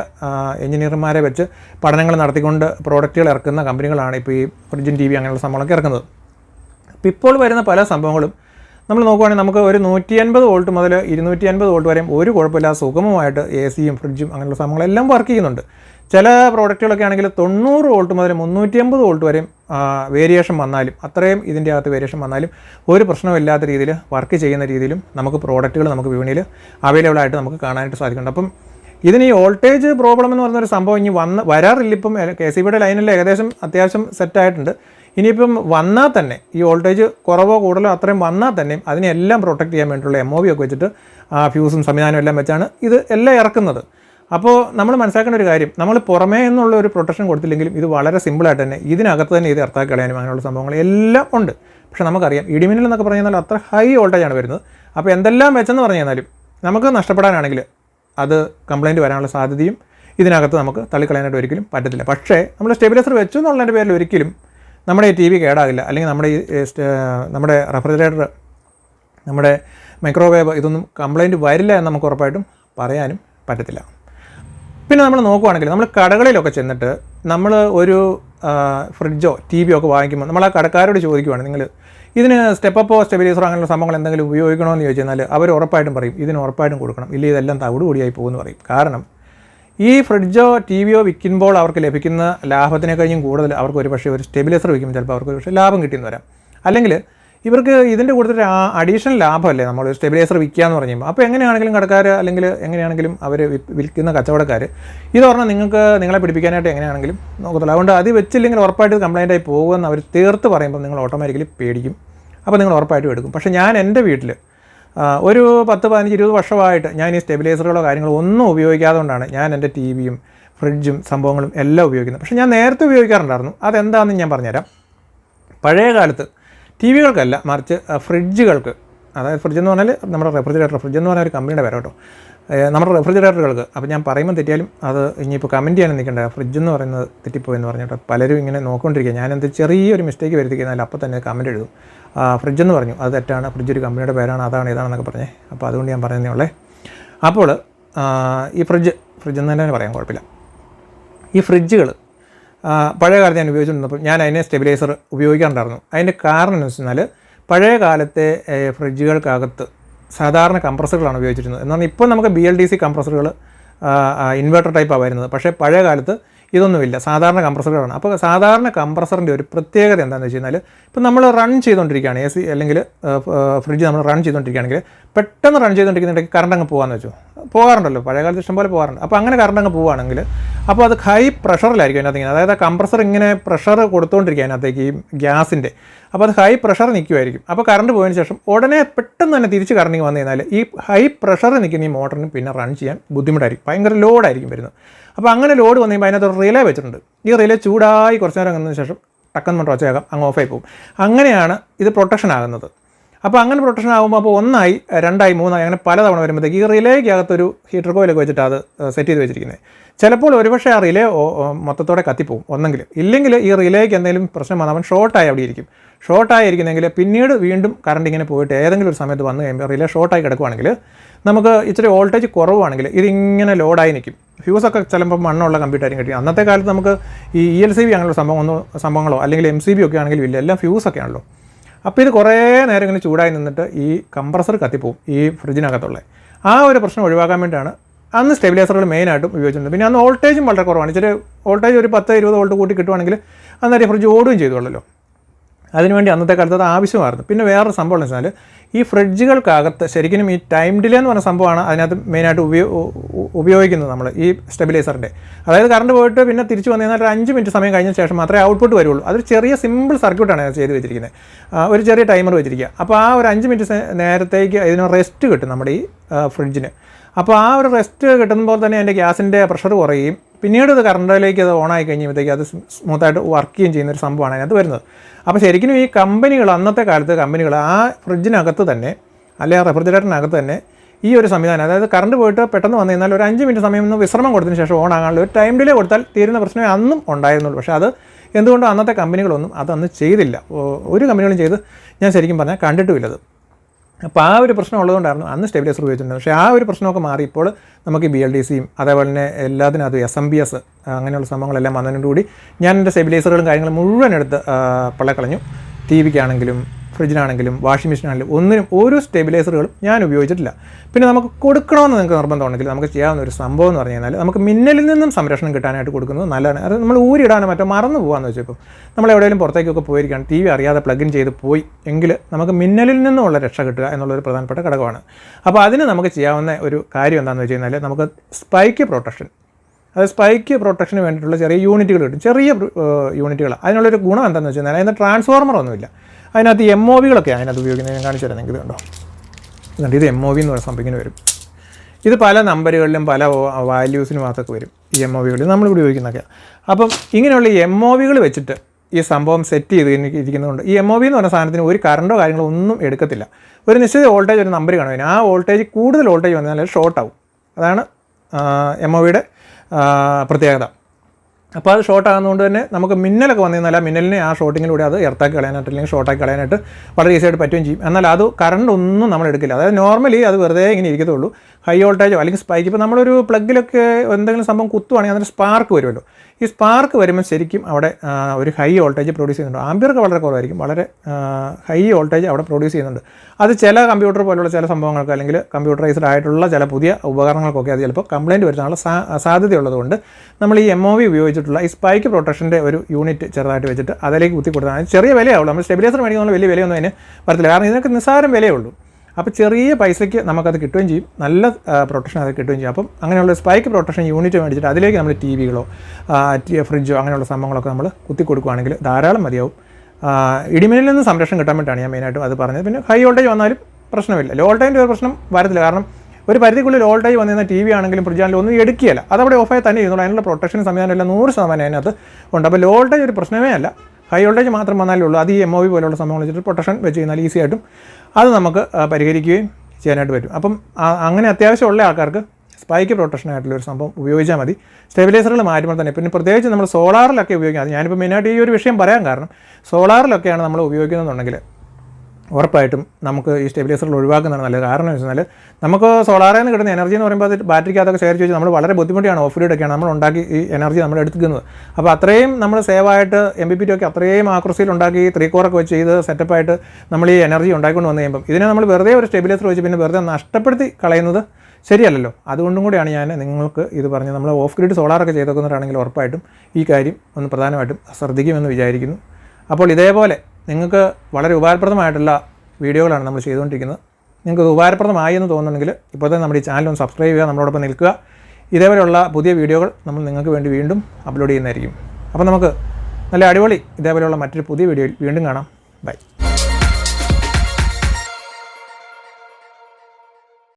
A: എഞ്ചിനീയർമാരെ വെച്ച് പഠനങ്ങൾ നടത്തിക്കൊണ്ട് പ്രോഡക്റ്റുകൾ ഇറക്കുന്ന കമ്പനികളാണ് ഇപ്പോൾ ഈ ഫ്രിഡ്ജും ടി വി അങ്ങനെയുള്ള സംഭവങ്ങളൊക്കെ ഇറക്കുന്നത്. അപ്പോൾ ഇപ്പോൾ വരുന്ന പല സംഭവങ്ങളും നമ്മൾ നോക്കുവാണെങ്കിൽ നമുക്ക് ഒരു നൂറ്റി അൻപത് വോൾട്ട് മുതൽ ഇരുന്നൂറ്റി അൻപത് വോൾട്ട് വരെയും ഒരു കുഴപ്പമില്ലാതെ സുഗമമായിട്ട് എ സിയും ഫ്രിഡ്ജും അങ്ങനെയുള്ള സംഭവങ്ങളെല്ലാം വർക്ക് ചെയ്യുന്നുണ്ട്. ചില പ്രോഡക്റ്റുകളൊക്കെ ആണെങ്കിൽ തൊണ്ണൂറ് വോൾട്ട് മുതൽ മുന്നൂറ്റി അമ്പത് വോൾട്ട് വരെയും വേരിയേഷൻ വന്നാലും അത്രയും ഇതിന്റെ അകത്ത് വേരിയേഷൻ വന്നാലും ഒരു പ്രശ്നമില്ലാത്ത രീതിയിൽ വർക്ക് ചെയ്യുന്ന രീതിയിലും നമുക്ക് പ്രോഡക്റ്റുകൾ നമുക്ക് വിപണിയിൽ അവൈലബിൾ ആയിട്ട് നമുക്ക് കാണാനായിട്ട് സാധിക്കുന്നുണ്ട്. അപ്പം ഇതിന് ഈ വോൾട്ടേജ് പ്രോബ്ലം എന്ന് പറയുന്നൊരു സംഭവം ഇനി വന്ന് വരാറില്ല. ഇപ്പം കെ സി ബിയുടെ ലൈനിൽ ഏകദേശം അത്യാവശ്യം സെറ്റായിട്ടുണ്ട് ഇനിയിപ്പം വന്നാൽ തന്നെ ഈ വോൾട്ടേജ് കുറവോ കൂടുതലോ അത്രയും വന്നാൽ തന്നെയും അതിനെല്ലാം പ്രൊട്ടക്ട് ചെയ്യാൻ വേണ്ടിയിട്ടുള്ള എം ഒക്കെ വെച്ചിട്ട് ഫ്യൂസും സംവിധാനവും എല്ലാം വെച്ചാണ് ഇത് എല്ലാം ഇറക്കുന്നത്. അപ്പോൾ നമ്മൾ മനസ്സിലാക്കേണ്ട ഒരു കാര്യം നമ്മൾ പുറമേ എന്നുള്ള ഒരു പ്രൊട്ടക്ഷൻ കൊടുത്തില്ലെങ്കിലും ഇത് വളരെ സിമ്പിളായിട്ട് തന്നെ ഇതിനകത്ത് തന്നെ ഇത് ഇറത്താക്കി കളയാനും അങ്ങനെയുള്ള സംഭവങ്ങൾ എല്ലാം ഉണ്ട്. പക്ഷേ നമുക്കറിയാം ഇടിമിന്നൽ എന്നൊക്കെ പറഞ്ഞു കഴിഞ്ഞാൽ അത്ര ഹൈ വോൾട്ടേജാണ് വരുന്നത്. അപ്പോൾ എന്തെല്ലാം വെച്ചെന്ന് പറഞ്ഞു കഴിഞ്ഞാലും നമുക്ക് നഷ്ടപ്പെടാനാണെങ്കിൽ അത് കംപ്ലയിന്റ് വരാനുള്ള സാധ്യതയും ഇതിനകത്ത് നമുക്ക് തള്ളിക്കളയാനായിട്ട് ഒരിക്കലും പറ്റത്തില്ല. പക്ഷേ നമ്മൾ സ്റ്റെബിലൈസർ വെച്ചു എന്നുള്ളതിന്റെ പേരിൽ ഒരിക്കലും നമ്മുടെ ഈ ടി വി കേടാകില്ല. അല്ലെങ്കിൽ നമ്മുടെ ഈ നമ്മുടെ റെഫ്രിജറേറ്റർ നമ്മുടെ മൈക്രോവേവ് ഇതൊന്നും കംപ്ലയിന്റ് വരില്ല എന്ന് നമുക്ക് ഉറപ്പായിട്ടും പറയാനും പറ്റത്തില്ല. പിന്നെ നമ്മൾ നോക്കുവാണെങ്കിൽ നമ്മൾ കടകളിലൊക്കെ ചെന്നിട്ട് നമ്മൾ ഒരു ഫ്രിഡ്ജോ ടി വിയോ ഒക്കെ വാങ്ങിക്കുമ്പോൾ നമ്മൾ ആ കടക്കാരോട് ചോദിക്കുവാണ് നിങ്ങൾ ഇതിന് സ്റ്റെപ്പപ്പോ സ്റ്റെബിലൈസറോ അങ്ങനെയുള്ള സംഭവങ്ങൾ എന്തെങ്കിലും ഉപയോഗിക്കണമെന്ന് ചോദിച്ചു കഴിഞ്ഞാൽ അവർ ഉറപ്പായിട്ടും പറയും ഇതിന് ഉറപ്പായിട്ടും കൊടുക്കണം ഇല്ലേ ഇതെല്ലാം തവിട് കൂടിയായി പോകുമെന്ന് പറയും. കാരണം ഈ ഫ്രിഡ്ജോ ടി വിയോ വിൽക്കുമ്പോൾ അവർക്ക് ലഭിക്കുന്ന ലാഭത്തിനെ കഴിഞ്ഞും കൂടുതൽ അവർക്ക് ഒരു പക്ഷേ ഒരു സ്റ്റെബിലൈസർ വിൽക്കുമ്പോൾ ചിലപ്പോൾ അവർക്ക് ഒരു പക്ഷേ ലാഭം കിട്ടിയെന്ന് വരാം. അല്ലെങ്കിൽ ഇവർക്ക് ഇതിന്റെ കൂടുതൽ അഡീഷണൽ ലാഭമല്ലേ? നമ്മൾ സ്റ്റെബിലൈസർ വിൽക്കുക എന്ന് പറയുമ്പോൾ അപ്പോൾ എങ്ങനെയാണെങ്കിലും കടക്കാർ അല്ലെങ്കിൽ എങ്ങനെയാണെങ്കിലും അവർ വിൽക്കുന്ന കച്ചവടക്കാർ ഇത് പറഞ്ഞാൽ നിങ്ങൾക്ക് നിങ്ങളെ പിടിപ്പിക്കാനായിട്ട് എങ്ങനെയാണെങ്കിലും നോക്കത്തുള്ളൂ. അതുകൊണ്ട് അത് വെച്ചില്ലെങ്കിൽ ഉറപ്പായിട്ട് കംപ്ലൈന്റ് ആയി പോകുമെന്ന് അവർ തീർത്ത് പറയുമ്പോൾ നിങ്ങൾ ഓട്ടോമാറ്റിക്കലി പേടിക്കും. അപ്പോൾ നിങ്ങൾ ഉറപ്പായിട്ട് എടുക്കും. പക്ഷേ ഞാൻ എന്റെ വീട്ടിൽ ഒരു പത്ത് പതിനഞ്ച് ഇരുപത് വർഷമായിട്ട് ഞാൻ ഈ സ്റ്റെബിലൈസറുകളോ കാര്യങ്ങളോ ഒന്നും ഉപയോഗിക്കാതെ കൊണ്ടാണ് ഞാൻ എന്റെ ടി വിയും ഫ്രിഡ്ജും സംഭവങ്ങളും എല്ലാം ഉപയോഗിക്കുന്നത്. പക്ഷേ ഞാൻ നേരത്തെ ഉപയോഗിക്കാറുണ്ടായിരുന്നു. അതെന്താണെന്ന് ഞാൻ പറഞ്ഞുതരാം. പഴയ കാലത്ത് ടി വികൾക്കല്ല മറിച്ച് ഫ്രിഡ്ജുകൾക്ക്. അതായത് ഫ്രിഡ്ജ് എന്ന് പറഞ്ഞാൽ നമ്മുടെ റെഫ്രിജറേറ്റർ ഫ്രിഡ്ജ് എന്ന് പറഞ്ഞ ഒരു കമ്പനിയുടെ പേര് കേട്ടോ. നമ്മുടെ റെഫ്രിജറേറ്ററുകൾക്ക്. അപ്പോൾ ഞാൻ പറയുമ്പോൾ തെറ്റിയാലും അത് ഇനിയിപ്പോൾ കമന്റ് ചെയ്യാൻ നിൽക്കേണ്ട. ഫ്രിഡ്ജ് എന്ന് പറയുന്നത് തെറ്റിപ്പോയി എന്ന് പറഞ്ഞിട്ട് പലരും ഇങ്ങനെ നോക്കിക്കൊണ്ടിരിക്കുക. ഞാനെന്ത് ചെറിയൊരു മിസ്റ്റേക്ക് വരുത്തിക്കുന്നതിൽ അപ്പോൾ തന്നെ കമന്റ് എഴുതും. ഫ്രിഡ്ജ് എന്ന് പറഞ്ഞു അത് തെറ്റാണ് ഫ്രിഡ്ജ് ഒരു കമ്പനിയുടെ പേരാണ് അതാണ് ഇതാണെന്നൊക്കെ പറഞ്ഞേ. അപ്പോൾ അതുകൊണ്ട് ഞാൻ പറയുന്നേ ഉള്ളേ. അപ്പോൾ ഈ ഫ്രിഡ്ജ് ഫ്രിഡ്ജ് എന്ന് തന്നെ പറയാം കുഴപ്പമില്ല. ഈ ഫ്രിഡ്ജുകൾ പഴയ കാലത്ത് ഞാൻ ഉപയോഗിച്ചുകൊണ്ടിരുന്നപ്പോൾ ഞാൻ അതിനെ സ്റ്റെബിലൈസർ ഉപയോഗിക്കാറുണ്ടായിരുന്നു. അതിന്റെ കാരണം എന്ന് വെച്ചാൽ പഴയ കാലത്തെ ഫ്രിഡ്ജുകൾക്കകത്ത് സാധാരണ കംപ്രസറുകളാണ് ഉപയോഗിച്ചിരുന്നത്. എന്നാൽ ഇപ്പോൾ നമുക്ക് ബി എൽ ഡി സി കംപ്രസറുകൾ ഇൻവെർട്ടർ ടൈപ്പാണ് വരുന്നത്. പക്ഷേ പഴയ കാലത്ത് ഇതൊന്നുമില്ല. സാധാരണ കംപ്രസറുകളാണ് അപ്പോൾ സാധാരണ കംപ്രസറിന്റെ ഒരു പ്രത്യേകത എന്താണെന്ന് വെച്ച് കഴിഞ്ഞാൽ ഇപ്പോൾ നമ്മൾ റൺ ചെയ്തുകൊണ്ടിരിക്കുകയാണ്. എ സി അല്ലെങ്കിൽ ഫ്രിഡ്ജ് നമ്മൾ റൺ ചെയ്തുകൊണ്ടിരിക്കുകയാണെങ്കിൽ പെട്ടെന്ന് റൺ ചെയ്തുകൊണ്ടിരിക്കുന്നുണ്ടെങ്കിൽ കറണ്ട് അങ്ങ് പോകാമെന്ന് വെച്ചു. പോകാറുണ്ടല്ലോ. പഴയ കാലത്ത് ഇഷ്ടംപോലെ പോകാറുണ്ട്. അപ്പോൾ അങ്ങനെ കറണ്ട് അങ്ങ് പോവുകയാണെങ്കിൽ അപ്പോൾ അത് ഹൈ പ്രഷറിലായിരിക്കും അതിനകത്ത് ഇങ്ങനെ. അതായത് കംപ്രസർ ഇങ്ങനെ പ്രഷർ കൊടുത്തുകൊണ്ടിരിക്കുക അതിനകത്തേക്ക് ഈ ഗ്യാസിന്റെ. അപ്പോൾ അത് ഹൈ പ്രഷർ നിൽക്കുമായിരിക്കും. അപ്പോൾ കറണ്ട് പോയതിന് ശേഷം ഉടനെ പെട്ടെന്ന് തന്നെ തിരിച്ച് കറണ്ടിങ് വന്നു കഴിഞ്ഞാൽ ഈ ഹൈ പ്രഷർ നിൽക്കുന്ന ഈ മോട്ടറിന് പിന്നെ റൺ ചെയ്യാൻ ബുദ്ധിമുട്ടായിരിക്കും. ഭയങ്കര ലോഡായിരിക്കും വരുന്നത്. അപ്പോൾ അങ്ങനെ ലോഡ് വന്നു കഴിയുമ്പോൾ അതിനകത്ത് റിലേ വെച്ചിട്ടുണ്ട്. ഈ റിലേ ചൂടായി കുറച്ച് നേരം അങ്ങനതിന് ശേഷം ടക്കെന്ന് പറഞ്ഞ ഒച്ചയാകാം അങ്ങ് ഓഫായി പോകും. അങ്ങനെയാണ് ഇത് പ്രൊട്ടക്ഷൻ ആകുന്നത്. അപ്പോൾ അങ്ങനെ പ്രൊട്ടക്ഷൻ ആകുമ്പോൾ അപ്പോൾ ഒന്നായി രണ്ടായി മൂന്നായി അങ്ങനെ പലതവണ വരുമ്പോഴത്തേക്ക് ഈ റിലേക്കകത്തൊരു ഹീറ്റർ കോയിലൊക്കെ വെച്ചിട്ട് അത് സെറ്റ് ചെയ്ത് വെച്ചിരിക്കുന്നത് ചിലപ്പോൾ ഒരുപക്ഷെ ആ റിലേ മൊത്തത്തോടെ കത്തിപ്പോവും ഒന്നെങ്കിൽ. ഇല്ലെങ്കിൽ ഈ റിലേക്ക് എന്തെങ്കിലും പ്രശ്നം വന്നാൽ അവൻ ഷോർട്ടായി അവിടെ ഇരിക്കും. ഷോർട്ടായി ഇരിക്കുന്നെങ്കിൽ പിന്നീട് വീണ്ടും കറണ്ട് ഇങ്ങനെ പോയിട്ട് ഏതെങ്കിലും ഒരു സമയത്ത് വന്നു കഴിയുമ്പോൾ റിലേ ഷോർട്ടായി കിടക്കുവാണെങ്കിൽ നമുക്ക് ഇച്ചിരി വോൾട്ടേജ് കുറവാണെങ്കിൽ ഇതിങ്ങനെ ലോഡായി നിൽക്കും. ഫ്യൂസൊക്കെ ചിലപ്പോൾ മണ്ണുള്ള കമ്പ്യൂട്ടറും കിട്ടി അന്നത്തെ കാലത്ത് നമുക്ക് ഈ ഇ എൽ സി ബി അങ്ങനെയുള്ള സംഭവം ഒന്നും സംഭവങ്ങളോ അല്ലെങ്കിൽ എം സി ബി ഒക്കെ ആണെങ്കിലും ഇല്ല. എല്ലാം ഫ്യൂസൊക്കെ ആണല്ലോ. അപ്പോൾ ഇത് കുറേ നേരം ഇങ്ങനെ ചൂടായി നിന്നിട്ട് ഈ കംപ്രസർ കത്തിപ്പോവും ഈ ഫ്രിഡ്ജിനകത്തുള്ള ആ ഒരു പ്രശ്നം ഒഴിവാക്കാൻ വേണ്ടിയിട്ടാണ് അന്ന് സ്റ്റെബിലൈസറുകൾ മെയിനായിട്ടും ഉപയോഗിച്ചിട്ടുണ്ട് പിന്നെ അന്ന് വോൾട്ടേജും വളരെ കുറവാണ്. ഇച്ചിരി വോൾട്ടേജ് ഒരു പത്ത് ഇരുപത് വോൾട്ട് കൂട്ടി കിട്ടുവാണെങ്കിൽ അന്നേരം ഫ്രിഡ്ജ് ഓടുകയും ചെയ്തോളല്ലോ അതിനുവേണ്ടി അന്നത്തെ കാലത്ത് അത് ആവശ്യമായിരുന്നു. പിന്നെ വേറൊരു സംഭവം എന്ന് വെച്ചാൽ ഈ ഫ്രിഡ്ജുകൾക്കകത്ത് ശരിക്കും ഈ ടൈം ഡിലേ എന്ന് പറഞ്ഞ സംഭവമാണ് അതിനകത്ത് മെയിനായിട്ട് ഉപയോ ഉപയോഗിക്കുന്നത് നമ്മൾ ഈ സ്റ്റെബിലൈസറിന്റെ അതായത് കറണ്ട് പോയിട്ട് പിന്നെ തിരിച്ചു വന്നു കഴിഞ്ഞാൽ ഒരു അഞ്ച് മിനിറ്റ് സമയം കഴിഞ്ഞ ശേഷം മാത്രമേ ഔട്ട്പുട്ട് വരുള്ളൂ. അതൊരു ചെറിയ സിമ്പിൾ സർക്യൂട്ടാണ് ചെയ്ത് വെച്ചിരിക്കുന്നത്. ഒരു ചെറിയ ടൈമർ വെച്ചിരിക്കുക. അപ്പോൾ ആ ഒരു അഞ്ച് മിനിറ്റ് നേരത്തേക്ക് ഇതിന് റെസ്റ്റ് കിട്ടും നമ്മുടെ ഈ ഫ്രിഡ്ജിന്. അപ്പോൾ ആ ഒരു റെസ്റ്റ് കിട്ടുമ്പോൾ തന്നെ എന്റെ ഗ്യാസിന്റെ പ്രഷർ കുറയുകയും പിന്നീട് ഇത് കറണ്ടിലേക്ക് അത് ഓണായി കഴിഞ്ഞപ്പോഴത്തേക്ക് അത് സ്മൂത്തായിട്ട് വർക്ക് ചെയ്യുകയും ചെയ്യുന്ന ഒരു സംഭവമാണ് അതിനകത്ത് വരുന്നത്. അപ്പോൾ ശരിക്കും ഈ കമ്പനികൾ അന്നത്തെ കാലത്ത് കമ്പനികൾ ആ ഫ്രിഡ്ജിനകത്ത് തന്നെ അല്ലെ ആ റെഫ്രിജറേറ്ററിനകത്ത് തന്നെ ഈ ഒരു സംവിധാനം അതായത് കറണ്ട് പോയിട്ട് പെട്ടെന്ന് വന്നു കഴിഞ്ഞാൽ ഒരു അഞ്ച് മിനിറ്റ് സമയം ഒന്ന് വിശ്രമം കൊടുത്തതിന് ശേഷം ഓൺ ആകാനുള്ള ഒരു ടൈം ഡിലേ കൊടുത്താൽ തീരുന്ന പ്രശ്നമേ അന്നും ഉണ്ടായിരുന്നുള്ളൂ. പക്ഷേ അത് എന്തുകൊണ്ടും അന്നത്തെ കമ്പനികളൊന്നും അതന്ന് ചെയ്തില്ല. ഒരു കമ്പനികളും ചെയ്ത് ഞാൻ ശരിക്കും പറഞ്ഞാൽ കണ്ടിട്ടുമില്ലത് അപ്പോൾ ആ ഒരു പ്രശ്നം ഉള്ളതുകൊണ്ടായിരുന്നു അന്ന് സ്റ്റെബിലൈസർ ഉപയോഗിച്ചിട്ടുണ്ടായിരുന്നു പക്ഷേ ആ ഒരു പ്രശ്നമൊക്കെ മാറി ഇപ്പോൾ നമുക്ക് ബി എൽ ഡി സിയും അതേപോലെ തന്നെ എല്ലാത്തിനകത്തും എസ് എം ബി എസ് അങ്ങനെയുള്ള സംഭവങ്ങളെല്ലാം വന്നതിനോടുകൂടി ഞാൻ എന്റെ സ്റ്റെബിലൈസറുകളും കാര്യങ്ങളും മുഴുവൻ എടുത്ത് പള്ളക്കളഞ്ഞു. ടി വിക്കാണെങ്കിലും ഫ്രിഡ്ജിനാണെങ്കിലും വാഷിംഗ് മെഷീനാണെങ്കിലും ഒന്നിനും ഒരു സ്റ്റെബിലൈസറുകളും ഞാൻ ഉപയോഗിച്ചിട്ടില്ല. പിന്നെ നമുക്ക് കൊടുക്കണമെന്ന് നിങ്ങൾക്ക് നിർബന്ധമുണ്ടെങ്കിൽ നമുക്ക് ചെയ്യാവുന്ന ഒരു സംഭവം എന്ന് പറഞ്ഞു കഴിഞ്ഞാൽ നമുക്ക് മിന്നലിൽ നിന്നും സംരക്ഷണം കിട്ടാനായിട്ട് കൊടുക്കുന്നത് നല്ലതാണ്. അത് നമ്മൾ ഊരിടാനോ മറ്റോ മറന്നു പോകാമെന്ന് വെച്ചപ്പോൾ നമ്മൾ എവിടെയെങ്കിലും പുറത്തേക്കൊക്കെ പോയിരിക്കുകയാണ് ടി വി അറിയാതെ പ്ലഗിൻ ചെയ്ത് പോയി എങ്കിൽ നമുക്ക് മിന്നലിൽ നിന്നുമുള്ള രക്ഷ കിട്ടുക എന്നുള്ളൊരു പ്രധാനപ്പെട്ട ഘടകമാണ്. അപ്പോൾ അതിന് നമുക്ക് ചെയ്യാവുന്ന ഒരു കാര്യം എന്താണെന്ന് വെച്ച് കഴിഞ്ഞാൽ നമുക്ക് സ്പൈക്ക് പ്രൊട്ടക്ഷൻ അത് സ്പൈക്ക് പ്രൊട്ടക്ഷന് വേണ്ടിയിട്ടുള്ള ചെറിയ യൂണിറ്റുകൾ കിട്ടും ചെറിയ യൂണിറ്റുകൾ അതിനുള്ളൊരു ഗുണം എന്താണെന്ന് വെച്ച് കഴിഞ്ഞാൽ അതിന് ട്രാൻസ്ഫോർമർ ഒന്നുമില്ല. അതിനകത്ത് എം ഒ വികളൊക്കെ അതിനകത്ത് ഉപയോഗിക്കുന്നത് ഞാൻ കാണിച്ചു തരാം. ഉണ്ടോ കണ്ടോ? ഇത് എം ഒ വി എന്ന് പറയുന്ന സംഭവിക്കുന്ന വരും. ഇത് പല നമ്പറുകളിലും പല വാല്യൂസിനും അകത്തൊക്കെ വരും ഈ എം ഒ വികൾ നമ്മളിവിടെ ഉപയോഗിക്കുന്നതൊക്കെ അപ്പം ഇങ്ങനെയുള്ള എം ഒ വികൾ വെച്ചിട്ട് ഈ സംഭവം സെറ്റ് ചെയ്ത് ഇരിക്ക- ഇരിക്കുന്നതുകൊണ്ട് ഈ എം ഒ വി എന്ന് പറഞ്ഞ സാധനത്തിന് ഒരു കറണ്ടോ കാര്യങ്ങളോ ഒന്നും എടുക്കത്തില്ല. ഒരു നിശ്ചിത വോൾട്ടേജ് ഒരു നമ്പർ കാണും. ആ വോൾട്ടേജ് കൂടുതൽ വോൾട്ടേജ് വന്നാൽ ഷോർട്ട് ആവും. അതാണ് എം ഒ വിയുടെ പ്രത്യേകത. അപ്പോൾ അത് ഷോർട്ട് ആകുന്നതുകൊണ്ട് തന്നെ നമുക്ക് മിന്നലൊക്കെ വന്നു കഴിഞ്ഞാൽ മിന്നലിനെ ആ ഷോട്ടിങ്ങിലൂടെ അത് എർത്താക്കി കളയാനായിട്ട് അല്ലെങ്കിൽ ഷോർട്ടാക്കി കളയാനായിട്ട് വളരെ ഈസി ആയിട്ട് പറ്റുകയും ചെയ്യും. എന്നാൽ അത് കറണ്ട് ഒന്നും നമ്മൾ എടുക്കില്ല. അതായത് നോർമലി അത് വെറുതെ ഇങ്ങനെ ഇരിക്കത്തുള്ളൂ. ഹൈ വോൾട്ടേജോ അല്ലെങ്കിൽ സ്പൈക്ക് ഇപ്പോൾ നമ്മളൊരു പ്ലഗിലൊക്കെ എന്തെങ്കിലും സംഭവം കുത്തുവാണെങ്കിൽ അതിന് സ്പാർക്ക് വരുമല്ലോ. ഈ സ്പാർക്ക് വരുമ്പോൾ ശരിക്കും അവിടെ ഒരു ഹൈ വോൾട്ടേജ് പ്രൊഡ്യൂസ് ചെയ്യുന്നുണ്ട്. ആംബിയർക്ക് വളരെ കുറവായിരിക്കും. വളരെ ഹൈ വോൾട്ടേജ് അവിടെ പ്രൊഡ്യൂസ് ചെയ്യുന്നുണ്ട്. അത് ചില കമ്പ്യൂട്ടർ പോലുള്ള ചില സംഭവങ്ങൾക്ക് അല്ലെങ്കിൽ കമ്പ്യൂട്ടറൈസ്ഡ് ആയിട്ടുള്ള ചില പുതിയ ഉപകരണങ്ങൾക്കൊക്കെ അത് ചിലപ്പോൾ കംപ്ലയിന്റ് വരുത്താനുള്ള സാധ്യതയുള്ളതുകൊണ്ട് നമ്മൾ ഈ എം ഒ വി ഉപയോഗിച്ചിട്ടുള്ള ഈ സ്പൈക്ക് പ്രൊട്ടക്ഷന്റെ ഒരു യൂണിറ്റ് ചെറുതായിട്ട് വെച്ചിട്ട് അതിലേക്ക് കുത്തി കൊടുത്താൽ ചെറിയ വിലയാവുള്ളൂ നമ്മൾ സ്റ്റെബിലൈസർ മേടിക്കുന്ന വലിയ വിലയൊന്നും അതിന് വരത്തില്ല. കാരണം ഇതിനൊക്കെ നിസ്സാരം വിലയേ ഉള്ളൂ. അപ്പോൾ ചെറിയ പൈസയ്ക്ക് നമുക്കത് കിട്ടുകയും ചെയ്യും. നല്ല പ്രൊട്ടക്ഷൻ അത് കിട്ടുകയും ചെയ്യും. അപ്പം അങ്ങനെയുള്ള സ്പൈക്ക് പ്രൊട്ടക്ഷൻ യൂണിറ്റ് മേടിച്ചിട്ട് അതിലേക്ക് നമ്മൾ ടി വികളോ ഫ്രിഡ്ജോ അങ്ങനെയുള്ള സംഭവങ്ങളൊക്കെ നമ്മൾ കുത്തി കൊടുക്കുകയാണെങ്കിൽ ധാരാളം മതിയാവും. ഇടിമിന്നലിൽ നിന്ന് സംരക്ഷണം കിട്ടാൻ വേണ്ടിയാണ് ഞാൻ മെയിനായിട്ടും അത് പറഞ്ഞത്. പിന്നെ ഹൈ വോൾട്ടേജ് വന്നാലും പ്രശ്നമില്ല. ലോ വോൾട്ടേജിന്റെ ഒരു പ്രശ്നം വരത്തില്ല. കാരണം ഒരു പരിധിക്കുള്ളിൽ വോൾട്ടേജ് വന്നിരുന്ന ടി വി ആണെങ്കിലും ഫ്രിഡ്ജ് ആണെങ്കിലും ഒന്നും എടുക്കുകയല്ല. അതവിടെ ഓഫായി തന്നെ ചെയ്യുന്നുള്ളൂ അതിനുള്ള പ്രൊട്ടക്ഷൻ സംവിധാനം എല്ലാം നൂറ് ശതമാനം അതിനകത്ത് ഉണ്ട്. അപ്പോൾ ലോ വോൾട്ടേജ് ഒരു പ്രശ്നമേ അല്ല. ഹൈ വോൾട്ടേജ് മാത്രം വന്നാലേ ഉള്ളൂ. അത് ഈ എം ഒ വി പോലുള്ള സംഭവങ്ങൾ വെച്ചിട്ട് പ്രൊട്ടക്ഷൻ വെച്ച് കഴിഞ്ഞാൽ ഈസി ആയിട്ടും അത് നമുക്ക് പരിഹരിക്കുകയും ചെയ്യാനായിട്ട് പറ്റും. അപ്പം അങ്ങനെ അത്യാവശ്യമുള്ള ആൾക്കാർക്ക് സ്പൈക്ക് പ്രൊട്ടക്ഷൻ ആയിട്ടുള്ള ഒരു സംഭവം ഉപയോഗിച്ചാൽ മതി. സ്റ്റെബിലൈസറുകൾ മാറ്റുമ്പോൾ തന്നെ പിന്നെ പ്രത്യേകിച്ച് നമ്മൾ സോളാറിലൊക്കെ ഉപയോഗിക്കാം ഞാനിപ്പോൾ മെയിനായിട്ട് ഈ ഒരു വിഷയം പറയാൻ കാരണം സോളാറിലൊക്കെയാണ് നമ്മൾ ഉപയോഗിക്കുന്നതെന്നുണ്ടെങ്കിൽ ഉറപ്പായിട്ടും നമുക്ക് ഈ സ്റ്റെബിലൈസറിൽ ഒഴിവാക്കുന്നതാണ് നല്ലത്. കാരണം എന്ന് വെച്ചാൽ നമുക്ക് സോളാറിൽ നിന്ന് കിട്ടുന്ന എനർജി എന്ന് പറയുമ്പോൾ അത് ബാറ്ററിക്കകത്തൊക്കെ ശേഖരിച്ച് വെച്ച് നമ്മൾ വളരെ ബുദ്ധിമുട്ടിയാണ് ഓഫ് ഗ്രിഡൊക്കെയാണ് നമ്മൾ ഉണ്ടാക്കി ഈ എനർജി നമ്മൾ എടുക്കുന്നത്. അപ്പോൾ അത്രയും നമ്മൾ സേവായിട്ട് എം ബി പി ടി ഒക്കെ അത്രയും ആക്രസിയിൽ ഉണ്ടാക്കി ത്രീ കോറൊക്കെ വെച്ച് ചെയ്ത് സെറ്റപ്പായിട്ട് നമ്മൾ ഈ എനർജി ഉണ്ടാക്കിക്കൊണ്ട് വന്നു കഴിയുമ്പം ഇതിനെ നമ്മൾ വെറുതെ ഒരു സ്റ്റെബിലൈസർ വെച്ച് പിന്നെ വെറുതെ നഷ്ടപ്പെടുത്തി കളയുന്നത് ശരിയല്ലല്ലോ. അതുകൊണ്ടും കൂടിയാണ് ഞാൻ നിങ്ങൾക്ക് ഇത് പറഞ്ഞത്. നമ്മൾ ഓഫ് ഗ്രിഡ് സോളാറൊക്കെ ചെയ്തേക്കുന്നവരാണെങ്കിൽ ഉറപ്പായിട്ടും ഈ കാര്യം ഒന്ന് പ്രധാനമായിട്ടും ശ്രദ്ധിക്കുമെന്ന് വിചാരിക്കുന്നു. അപ്പോൾ ഇതേപോലെ നിങ്ങൾക്ക് വളരെ ഉപകാരപ്രദമായിട്ടുള്ള വീഡിയോകളാണ് നമ്മൾ ചെയ്തുകൊണ്ടിരിക്കുന്നത്. നിങ്ങൾക്ക് ഉപകാരപ്രദമായി എന്ന് തോന്നുന്നുണ്ടെങ്കിൽ ഇപ്പോൾ തന്നെ നമ്മുടെ ഈ ചാനൽ ഒന്ന് സബ്സ്ക്രൈബ് ചെയ്യുക നമ്മളോടൊപ്പം നിൽക്കുക. ഇതേപോലെയുള്ള പുതിയ വീഡിയോകൾ നമ്മൾ നിങ്ങൾക്ക് വേണ്ടി വീണ്ടും അപ്ലോഡ് ചെയ്യുന്നതായിരിക്കും. അപ്പോൾ നമുക്ക് നല്ല അടിപൊളി ഇതേപോലെയുള്ള മറ്റൊരു പുതിയ വീഡിയോയിൽ വീണ്ടും കാണാം. ബൈ.